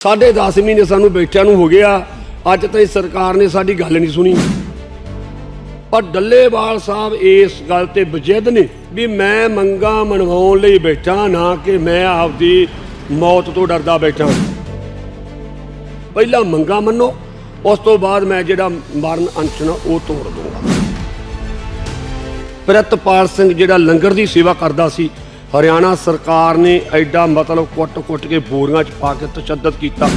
ਸਾਢੇ 10 ਮਹੀਨੇ ਸਾਨੂੰ ਬੈਠਿਆਂ ਨੂੰ ਹੋ ਗਿਆ ਅੱਜ ਤਾਈਂ ਸਰਕਾਰ ਨੇ ਸਾਡੀ ਗੱਲ ਨਹੀਂ ਸੁਣੀ। ਪਰ ਡੱਲੇਵਾਲ ਸਾਹਿਬ ਇਸ ਗੱਲ ਤੇ ਬਜਿੱਦ ਨੇ ਵੀ ਮੈਂ ਮੰਗਾ ਮਨਵਾਉਣ ਲਈ ਬੈਠਾ ਨਾ ਕਿ ਮੈਂ ਆਪਦੀ ਮੌਤ ਤੋਂ ਡਰਦਾ ਬੈਠਾ। ਪਹਿਲਾਂ ਮੰਗਾ ਮੰਨੋ ਉਸ ਤੋਂ ਬਾਅਦ ਮੈਂ ਜਿਹੜਾ ਮਰਨ ਅਨਸ਼ਨ ਆ, ਉਹ ਤੋੜ ਦੂੰਗਾ ਪ੍ਰਤਪਾਲ ਸਿੰਘ ਜਿਹੜਾ ਲੰਗਰ ਦੀ ਸੇਵਾ ਕਰਦਾ ਸੀ ਹਰਿਆਣਾ ਸਰਕਾਰ ਨੇ ਐਡਾ ਮਤਲਬ ਕੁੱਟ-ਕੁੱਟ ਕੇ ਬੋਰੀਆਂ 'ਚ ਪਾ ਕੇ ਤਸ਼ੱਦਦ ਕੀਤਾ।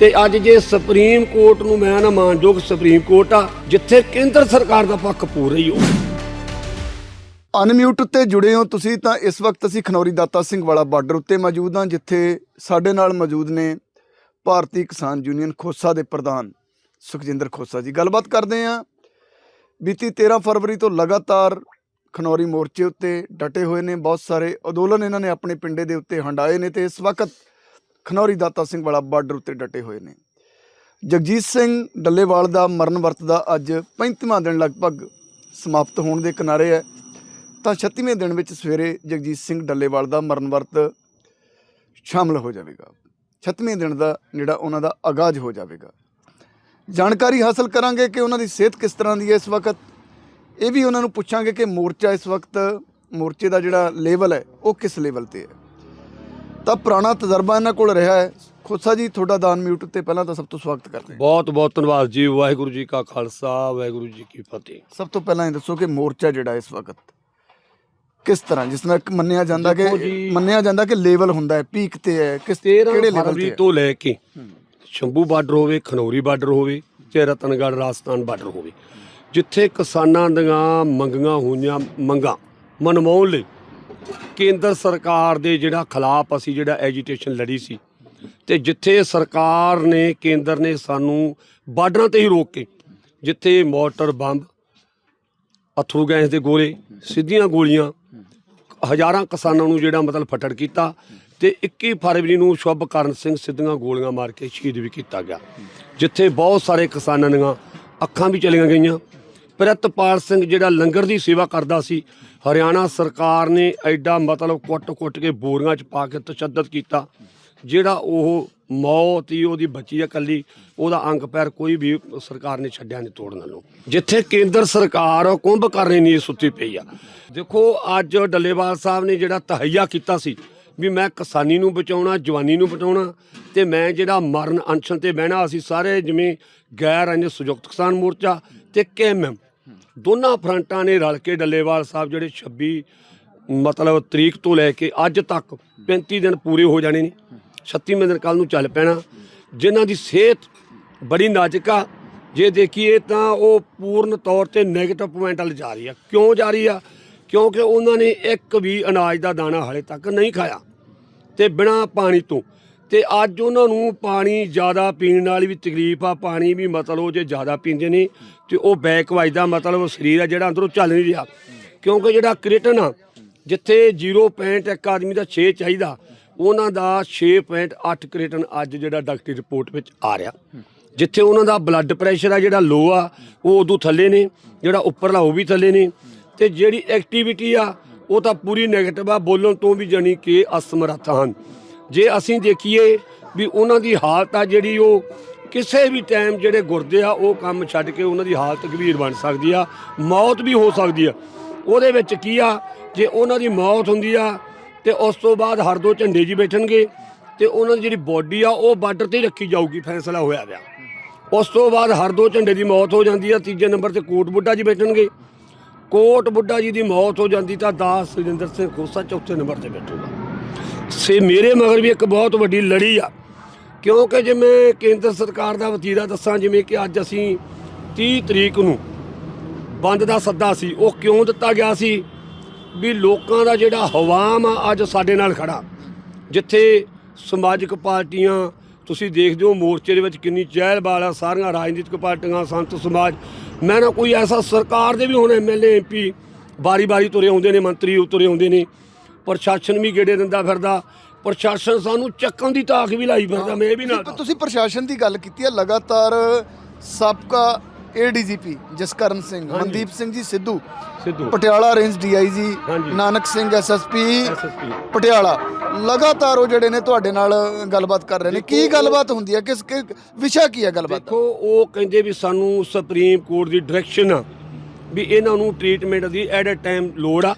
ਤੇ ਅੱਜ ਜੇ ਸੁਪਰੀਮ ਕੋਰਟ ਨੂੰ ਮੈਂ ਨਾ ਮਾਨਯੋਗ ਸੁਪਰੀਮ ਕੋਰਟ ਆ, ਜਿੱਥੇ ਕੇਂਦਰ ਸਰਕਾਰ ਦਾ ਪੱਖ ਪੂਰ ਰਹੀ ਹੋ ਅਨਮਿਊਟ ਉੱਤੇ ਜੁੜੇ ਹੋ ਤੁਸੀਂ ਤਾਂ ਇਸ ਵਕਤ ਅਸੀਂ ਖਨੌਰੀ ਦਾਤਾ ਸਿੰਘ ਵਾਲਾ ਬਾਰਡਰ ਉੱਤੇ ਮੌਜੂਦ ਹਾਂ, ਜਿੱਥੇ ਸਾਡੇ ਨਾਲ ਮੌਜੂਦ ਨੇ ਭਾਰਤੀ ਕਿਸਾਨ ਯੂਨੀਅਨ ਖੋਸਾ ਦੇ ਪ੍ਰਧਾਨ ਸੁਖਜਿੰਦਰ ਖੋਸਾ ਜੀ। ਗੱਲਬਾਤ ਕਰਦੇ ਹਾਂ। ਬੀਤੀ 13 ਫਰਵਰੀ ਤੋਂ ਲਗਾਤਾਰ ਖਨੌਰੀ ਮੋਰਚੇ ਉੱਤੇ ਡਟੇ ਹੋਏ ਨੇ, ਬਹੁਤ ਸਾਰੇ ਅੰਦੋਲਨ ਇਹਨਾਂ ਨੇ ਆਪਣੇ ਪਿੰਡੇ ਦੇ ਉੱਤੇ ਹੰਡਾਏ ਨੇ ਤੇ ਇਸ ਵਕਤ ਖਨੌਰੀ ਦਾਤਾ ਸਿੰਘ ਵਾਲਾ ਬਾਰਡਰ ਉੱਤੇ ਡਟੇ ਹੋਏ ਨੇ। ਜਗਜੀਤ ਸਿੰਘ ਡੱਲੇਵਾਲ ਦਾ ਮਰਨ ਵਰਤ ਦਾ ਅੱਜ 35ਵਾਂ ਦਿਨ ਲਗਭਗ ਸਮਾਪਤ ਹੋਣ ਦੇ ਕਿਨਾਰੇ ਹੈ। ਤਾਂ 36ਵੇਂ ਦਿਨ ਵਿੱਚ ਸਵੇਰੇ ਜਗਜੀਤ ਸਿੰਘ ਡੱਲੇਵਾਲ ਦਾ ਮਰਨ ਵਰਤ ਸ਼ਾਮਲ ਹੋ ਜਾਵੇਗਾ। 36ਵੇਂ ਦਿਨ ਦਾ ਜਿਹੜਾ ਉਹਨਾਂ ਦਾ ਆਗਾਜ਼ ਹੋ ਜਾਵੇਗਾ। ਜਾਣਕਾਰੀ ਹਾਸਲ ਕਰਾਂਗੇ ਕਿ ਉਹਨਾਂ ਦੀ ਸਿਹਤ ਕਿਸ ਤਰ੍ਹਾਂ ਦੀ ਹੈ ਇਸ ਵਕਤ। ਇਹ ਵੀ ਉਹਨਾਂ ਨੂੰ ਪੁੱਛਾਂਗੇ ਕਿ ਮੋਰਚਾ ਇਸ ਵਕਤ ਮੋਰਚੇ ਦਾ ਜਿਹੜਾ ਲੈਵਲ ਹੈ ਉਹ ਕਿਸ ਲੈਵਲ ਤੇ ਹੈ। ਤਾਂ ਪੁਰਾਣਾ ਤਜਰਬਾ ਇਹਨਾਂ ਕੋਲ ਰਿਹਾ ਹੈ। ਖੋਸਾ ਜੀ ਤੁਹਾਡਾ ਦਾਨ ਮਿਊਟ ਉੱਤੇ ਪਹਿਲਾਂ ਤਾਂ ਸਭ ਤੋਂ ਸਵਾਗਤ ਕਰਦੇ ਹਾਂ। ਬਹੁਤ ਬਹੁਤ ਧੰਨਵਾਦ ਜੀ। ਵਾਹਿਗੁਰੂ ਜੀ ਕਾ ਖਾਲਸਾ ਵਾਹਿਗੁਰੂ ਜੀ ਕੀ ਫਤਿਹ। ਸਭ ਤੋਂ ਪਹਿਲਾਂ ਇਹ ਦੱਸੋ ਕਿ ਮੋਰਚਾ ਜਿਹੜਾ ਇਸ ਵਕਤ ਕਿਸ ਤਰ੍ਹਾਂ ਜਿਸ ਨਾਲ ਮੰਨਿਆ ਜਾਂਦਾ ਕਿ ਮੰਨਿਆ ਜਾਂਦਾ ਕਿ ਲੈਵਲ ਹੁੰਦਾ ਹੈ ਪੀਕ ਤੇ ਹੈ ਕਿਸ 13 ਕਿਹੜੇ ਲੈਵਲ ਤੇ? ਤੋਂ ਲੈ ਕੇ ਸ਼ੰਭੂ ਬਾਰਡਰ ਹੋਵੇ ਖਨੌਰੀ ਬਾਰਡਰ ਹੋਵੇ ਤੇ ਰਤਨਗੜ੍ਹ ਰਾਜਸਥਾਨ ਬਾਰਡਰ ਹੋਵੇ। ਜਿੱਥੇ ਕਿਸਾਨਾਂ ਦੀਆਂ ਮੰਗੀਆਂ ਹੋਈਆਂ, ਮੰਗਾਂ ਮਨਵਾਉਣ ਲਈ। ਕੇਂਦਰ ਸਰਕਾਰ ਦੇ ਜਿਹੜਾ ਖਿਲਾਫ ਅਸੀਂ ਜਿਹੜਾ ਐਜੀਟੇਸ਼ਨ ਲੜੀ ਸੀ ਤੇ ਜਿੱਥੇ ਸਰਕਾਰ ਨੇ, ਕੇਂਦਰ ਨੇ ਸਾਨੂੰ ਬਾਰਡਰਾਂ ਤੇ ਹੀ ਰੋਕ ਕੇ ਜਿੱਥੇ ਮੋਟਰ ਬੰਬ, ਅਥਰੂ ਗੈਸ ਦੇ ਗੋਲੇ, ਸਿੱਧੀਆਂ ਗੋਲੀਆਂ, ਹਜ਼ਾਰਾਂ ਕਿਸਾਨਾਂ ਨੂੰ ਜਿਹੜਾ ਮਤਲਬ ਫਟੜ ਕੀਤਾ ਤੇ 21 ਫਰਵਰੀ ਨੂੰ ਸ਼ੁਭਕਰਨ ਸਿੰਘ ਸਿੱਧੀਆਂ ਗੋਲੀਆਂ ਮਾਰ ਕੇ ਸ਼ਹੀਦ ਵੀ ਕੀਤਾ ਗਿਆ। ਜਿੱਥੇ ਬਹੁਤ ਸਾਰੇ ਕਿਸਾਨਾਂ ਦੀਆਂ ਅੱਖਾਂ ਵੀ ਚਲੀਆਂ ਗਈਆਂ ਪ੍ਰਿਤਪਾਲ ਸਿੰਘ ਜਿਹੜਾ ਲੰਗਰ ਦੀ ਸੇਵਾ ਕਰਦਾ ਸੀ, ਹਰਿਆਣਾ ਸਰਕਾਰ ਨੇ ਐਡਾ ਮਤਲਬ ਕੁੱਟ-ਕੁੱਟ ਕੇ ਬੋਰੀਆਂ 'ਚ ਪਾ ਕੇ ਤਸ਼ੱਦਦ ਕੀਤਾ, ਜਿਹੜਾ ਉਹ ਮੌਤ ਹੀ ਉਹਦੀ ਬੱਚੀ ਆ ਕੱਲੀ ਉਹਦਾ ਅੰਗ ਪੈਰ ਕੋਈ ਵੀ ਸਰਕਾਰ ਨੇ ਛੱਡਿਆ ਨਹੀਂ ਤੋੜਨ ਨੂੰ ਜਿੱਥੇ ਕੇਂਦਰ ਸਰਕਾਰ ਕੁੰਭ ਕਰਨੀ ਨਹੀਂ ਸੁੱਤੀ ਪਈ ਆ। ਦੇਖੋ, ਅੱਜ ਡੱਲੇਵਾਲ ਸਾਹਿਬ ਨੇ ਜਿਹੜਾ ਤਹਈਆ ਕੀਤਾ ਸੀ ਵੀ ਮੈਂ ਕਿਸਾਨੀ ਨੂੰ ਬਚਾਉਣਾ, ਜਵਾਨੀ ਨੂੰ ਬਚਾਉਣਾ ਤੇ ਮੈਂ ਜਿਹੜਾ ਮਰਨ ਅਨਸ਼ਨ ਤੇ ਬਹਿਣਾ, ਅਸੀਂ ਸਾਰੇ ਜਿਵੇਂ ਗੈਰ ਅੰਜ ਸੰਯੁਕਤ ਕਿਸਾਨ ਮੋਰਚਾ ਤੇ ਕੇਐਮਐਮ ਦੋਨਾਂ ਫਰੰਟਾਂ ਨੇ ਰਲ ਕੇ ਡੱਲੇਵਾਲ ਸਾਹਿਬ ਜਿਹੜੇ 26 ਮਤਲਬ ਤਰੀਕ ਤੋਂ ਲੈ ਕੇ ਅੱਜ ਤੱਕ 35 ਦਿਨ ਪੂਰੇ ਹੋ ਜਾਣੇ ਨੇ। 36ਵੇਂ ਦਿਨ ਕੱਲ ਨੂੰ ਚੱਲ ਪੈਣਾ। ਜਿਨ੍ਹਾਂ ਦੀ ਸਿਹਤ ਬੜੀ ਨਾਜ਼ੁਕ ਆ। ਜੇ ਦੇਖੀਏ ਤਾਂ ਉਹ ਪੂਰਨ ਤੌਰ ਤੇ 네ਗੇਟਿਵ ਪੁਆਇੰਟ ਵੱਲ ਜਾ ਰਹੀ ਆ। ਕਿਉਂ ਜਾ ਰਹੀ ਆ? ਕਿਉਂਕਿ ਉਹਨਾਂ ਨੇ ਇੱਕ ਵੀ ਅਨਾਜ ਦਾ ਦਾਣਾ ਹਾਲੇ ਤੱਕ ਨਹੀਂ ਖਾਇਆ। ਤੇ ਬਿਨਾ ਪਾਣੀ ਤੋਂ ਤੇ ਅੱਜ ਉਹਨਾਂ ਨੂੰ ਪਾਣੀ ਜ਼ਿਆਦਾ ਪੀਣ ਨਾਲ ਵੀ ਤਕਲੀਫ ਆ, ਪਾਣੀ ਵੀ ਮਤਲਬ ਜੇ ਜ਼ਿਆਦਾ ਪੀਂਦੇ ਨੇ ਤੇ ਉਹ ਬੈਕ ਵੱਜਦਾ ਮਤਲਬ ਸਰੀਰ ਆ ਜਿਹੜਾ ਅੰਦਰੋਂ ਚੱਲ ਨਹੀਂ ਰਿਹਾ। ਕਿਉਂਕਿ ਜਿਹੜਾ ਕ੍ਰਿਟਨ ਆ, ਜਿੱਥੇ 0.1 ਆਦਮੀ ਦਾ 6 ਚਾਹੀਦਾ, ਉਹਨਾਂ ਦਾ 6.8 ਕ੍ਰਿਟਨ ਅੱਜ ਜਿਹੜਾ ਡਾਕਟਰੀ ਰਿਪੋਰਟ ਵਿੱਚ ਆ ਰਿਹਾ। ਜਿੱਥੇ ਉਹਨਾਂ ਦਾ ਬਲੱਡ ਪ੍ਰੈਸ਼ਰ ਆ ਜਿਹੜਾ ਲੋ ਆ, ਉਹ ਉਦੋਂ ਥੱਲੇ ਨੇ, ਜਿਹੜਾ ਉੱਪਰਲਾ ਉਹ ਵੀ ਥੱਲੇ ਨੇ। ਤੇ ਜਿਹੜੀ ਐਕਟੀਵਿਟੀ ਆ, ਉਹ ਤਾਂ ਪੂਰੀ 네ਗੇਟਿਵ ਆ, ਬੋਲਣ ਤੋਂ ਵੀ ਜਾਣੀ ਕਿ ਅਸਮਰੱਥ ਹਨ। ਜੇ ਅਸੀਂ ਦੇਖੀਏ ਵੀ ਉਹਨਾਂ ਦੀ ਹਾਲਤ ਆ ਜਿਹੜੀ ਉਹ ਕਿਸੇ ਵੀ ਟਾਈਮ ਜਿਹੜੇ ਗੁਰਦੇ ਆ, ਉਹ ਕੰਮ ਛੱਡ ਕੇ ਉਹਨਾਂ ਦੀ ਹਾਲਤ ਗੰਭੀਰ ਬਣ ਸਕਦੀ ਆ, ਮੌਤ ਵੀ ਹੋ ਸਕਦੀ ਆ। ਉਹਦੇ ਵਿੱਚ ਕੀ ਆ, ਜੇ ਉਹਨਾਂ ਦੀ ਮੌਤ ਹੁੰਦੀ ਆ, ਤੇ ਉਸ ਤੋਂ ਬਾਅਦ ਹਰ ਦੋ ਝੰਡੇ ਜੀ ਬੈਠਣਗੇ, ਤੇ ਉਹਨਾਂ ਦੀ ਜਿਹੜੀ ਬੋਡੀ ਆ, ਉਹ ਬਾਰਡਰ ਤੇ ਹੀ ਰੱਖੀ ਜਾਊਗੀ, ਫੈਸਲਾ ਹੋਇਆ ਪਿਆ। ਉਸ ਤੋਂ ਬਾਅਦ ਹਰ ਦੋ ਝੰਡੇ ਦੀ ਮੌਤ ਹੋ ਜਾਂਦੀ ਆ, ਤੀਜੇ ਨੰਬਰ ਤੇ ਕੋਟ ਬੁੱਢਾ ਜੀ ਬੈਠਣਗੇ। ਕੋਟ ਬੁੱਢਾ ਜੀ ਦੀ ਮੌਤ ਹੋ ਜਾਂਦੀ ਤਾਂ ਦਾਸ ਸੁਰਿੰਦਰ ਸਿੰਘ ਖੋਸਾ ਚੌਥੇ ਨੰਬਰ ਤੇ ਬੈਠੂਗਾ। ਸੇ ਮੇਰੇ ਮਗਰ ਵੀ ਇੱਕ ਬਹੁਤ ਵੱਡੀ ਲੜੀ ਆ। ਕਿਉਂਕਿ ਜਿਵੇਂ ਕੇਂਦਰ ਸਰਕਾਰ ਦਾ ਵਤੀਰਾ ਦੱਸਾਂ, ਜਿਵੇਂ ਕਿ ਅੱਜ ਅਸੀਂ 30 ਤਰੀਕ ਨੂੰ ਬੰਦ ਦਾ ਸੱਦਾ ਸੀ, ਉਹ ਕਿਉਂ ਦਿੱਤਾ ਗਿਆ ਸੀ? ਵੀ ਲੋਕਾਂ ਦਾ ਜਿਹੜਾ ਹਵਾਮ ਆ, ਅੱਜ ਸਾਡੇ ਨਾਲ ਖੜਾ। ਜਿੱਥੇ ਸਮਾਜਿਕ ਪਾਰਟੀਆਂ, ਤੁਸੀਂ ਦੇਖਦੇ ਹੋ ਮੋਰਚੇ ਦੇ ਵਿੱਚ ਕਿੰਨੀ ਚਹਿਲ-ਬਾਲ ਆ, ਸਾਰੀਆਂ ਰਾਜਨੀਤਿਕ ਪਾਰਟੀਆਂ, ਸੰਤ ਸਮਾਜ। ਮੈਂ ਨਾ ਕੋਈ ਐਸਾ ਸਰਕਾਰ ਦੇ ਵੀ ਹੁਣ ਐਮਐਲਏ ਐਮਪੀ ਬਾਰੀ-ਬਾਰੀ ਤੁਰੇ ਆਉਂਦੇ ਨੇ, ਮੰਤਰੀ ਤੁਰੇ ਆਉਂਦੇ ਨੇ। ਪ੍ਰਸ਼ਾਸਨ ਵੀ ਗੇੜੇ ਦਿੰਦਾ ਫਿਰਦਾ। ਪ੍ਰਸ਼ਾਸਨ ਸਾਨੂੰ ਚੱਕਣ ਦੀ ਤਾਕ ਵੀ ਲਾਈ ਫਿਰਦਾ ਮੈਂ ਇਹ ਵੀ ਨਾ ਤੁਸੀਂ- ਪ੍ਰਸ਼ਾਸਨ ਦੀ ਗੱਲ ਕੀਤੀ ਹੈ ਲਗਾਤਾਰ ਸਾਬਕਾ ADGP Jaskaran Singh. Mandeep Singh ji Sidhu. Sidhu. Patiala range DIG. Nanak Singh SSP Patiala. ਲਗਾਤਾਰ ਉਹ ਜਿਹੜੇ ਨੇ ਤੁਹਾਡੇ ਨਾਲ ਗੱਲਬਾਤ ਕਰ ਰਹੇ ਨੇ। ਕੀ ਗੱਲਬਾਤ ਹੁੰਦੀ ਹੈ? ਕਿਸ ਵਿਸ਼ਾ ਕੀ ਹੈ ਗੱਲਬਾਤ ਦੇਖੋ ਉਹ ਕਹਿੰਦੇ ਵੀ ਸਾਨੂੰ ਸੁਪਰੀਮ ਕੋਰਟ ਦੀ ਡਾਇਰੈਕਸ਼ਨ ਆ ਵੀ ਇਹਨਾਂ ਨੂੰ ਟ੍ਰੀਟਮੈਂਟ ਦੀ ਐਟ ਅ ਟਾਈਮ ਲੋੜ ਆ।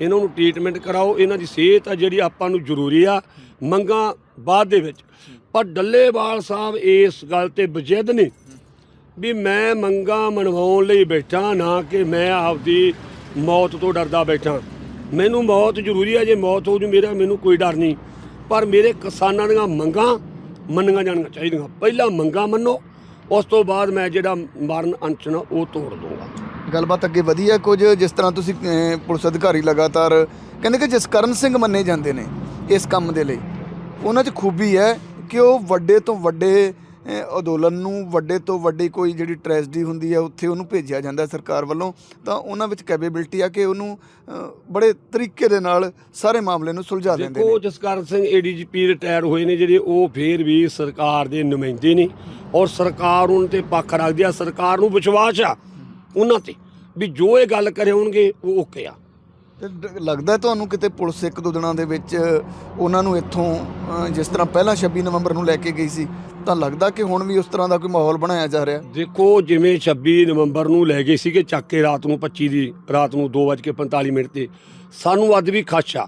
ਇਹਨਾਂ ਨੂੰ ਟ੍ਰੀਟਮੈਂਟ ਕਰਾਓ, ਇਹਨਾਂ ਦੀ ਸਿਹਤ ਆ ਜਿਹੜੀ ਆਪਾਂ ਨੂੰ ਜ਼ਰੂਰੀ ਆ, ਮੰਗਾਂ ਬਾਅਦ ਦੇ ਵਿੱਚ। ਪਰ ਡੱਲੇਵਾਲ ਸਾਹਿਬ ਇਸ ਗੱਲ ਤੇ ਬਜਿੱਦ ਨੇ ਵੀ ਮੈਂ ਮੰਗਾਂ ਮਨਵਾਉਣ ਲਈ ਬੈਠਾ ਨਾ ਕਿ ਮੈਂ ਆਪਦੀ ਮੌਤ ਤੋਂ ਡਰਦਾ ਬੈਠਾ। ਮੈਨੂੰ ਮੌਤ ਜ਼ਰੂਰੀ ਆ, ਜੇ ਮੌਤ ਹੋ ਜੂ ਮੇਰਾ, ਮੈਨੂੰ ਕੋਈ ਡਰ ਨਹੀਂ। ਪਰ ਮੇਰੇ ਕਿਸਾਨਾਂ ਦੀਆਂ ਮੰਗਾਂ ਮੰਨੀਆਂ ਜਾਣੀਆਂ ਚਾਹੀਦੀਆਂ। ਪਹਿਲਾਂ ਮੰਗਾਂ ਮੰਨੋ, ਉਸ ਤੋਂ ਬਾਅਦ ਮੈਂ ਜਿਹੜਾ ਮਰਨ ਅਨਸ਼ਨ ਆ ਉਹ ਤੋੜ ਦੂੰਗਾ ਗੱਲਬਾਤ ਅੱਗੇ ਵਧੀ ਹੈ ਕੁਝ ਜਿਸ ਤਰ੍ਹਾਂ ਤੁਸੀਂ ਅਹ, ਪੁਲਿਸ ਅਧਿਕਾਰੀ ਲਗਾਤਾਰ ਕਹਿੰਦੇ ਕਿ ਜਸਕਰਨ ਸਿੰਘ ਮੰਨੇ ਜਾਂਦੇ ਨੇ ਇਸ ਕੰਮ ਦੇ ਲਈ। ਉਹਨਾਂ 'ਚ ਖੂਬੀ ਹੈ ਕਿ ਉਹ ਵੱਡੇ ਤੋਂ ਵੱਡੇ ਅਹ, ਅੰਦੋਲਨ ਨੂੰ ਵੱਡੇ ਤੋਂ ਵੱਡੀ ਕੋਈ ਜਿਹੜੀ ਟ੍ਰੈਜਡੀ ਹੁੰਦੀ ਹੈ ਉੱਥੇ ਉਹਨੂੰ ਭੇਜਿਆ ਜਾਂਦਾ ਹੈ ਸਰਕਾਰ ਵੱਲੋਂ। ਤਾਂ ਉਹਨਾਂ ਵਿੱਚ ਕੈਪੇਬਿਲਿਟੀ ਆ ਕਿ ਉਹਨੂੰ ਅਹ, ਬੜੇ ਤਰੀਕੇ ਦੇ ਨਾਲ ਸਾਰੇ ਮਾਮਲੇ ਨੂੰ ਸੁਲਝਾ ਦਿੰਦੇ ਦੇਖੋ ਨੇ। ਜਸਕਰਨ ਸਿੰਘ ਏਡੀਜੀਪੀ ਰਿਟਾਇਰ ਹੋਏ ਨੇ ਜਿਹੜੇ ਉਹ ਫੇਰ ਵੀ ਸਰਕਾਰ ਦੇ ਨੁਮਾਇੰਦੇ ਨੇ ਔਰ ਸਰਕਾਰ ਉਹਨਾਂ ਤੇ ਪੱਖ ਰੱਖਦੀ ਆ ਸਰਕਾਰ ਨੂੰ ਵਿਸ਼ਵਾਸ ਆ ਉਹਨਾਂ ਤੇ ਵੀ ਜੋ ਇਹ ਗੱਲ ਕਰੇ ਹੋਣਗੇ ਉਹ ਓਕੇ ਆ। ਤੇ ਡ- ਲੱਗਦਾ ਤੁਹਾਨੂੰ ਕਿਤੇ ਪੁਲਿਸ ਇੱਕ ਦੋ ਦਿਨਾਂ ਦੇ ਵਿੱਚ ਉਹਨਾਂ ਨੂੰ ਇੱਥੋਂ ਜਿਸ ਤਰ੍ਹਾਂ ਪਹਿਲਾਂ 26 ਨਵੰਬਰ ਨੂੰ ਲੈ ਕੇ ਗਈ ਸੀ ਤਾਂ ਲੱਗਦਾ ਕਿ ਹੁਣ ਵੀ ਉਸ ਤਰ੍ਹਾਂ ਦਾ ਕੋਈ ਮਾਹੌਲ ਬਣਾਇਆ ਜਾ ਰਿਹਾ? ਦੇਖੋ ਜਿਵੇਂ 26 ਨਵੰਬਰ ਨੂੰ ਲੈ ਗਏ ਸੀਗੇ ਚੱਕ ਕੇ ਰਾਤ ਨੂੰ 25 ਦੀ ਰਾਤ ਨੂੰ 2:45 ਮਿੰਟ ਤੇ ਸਾਨੂੰ ਅੱਜ ਵੀ ਖਾਸ਼ਾ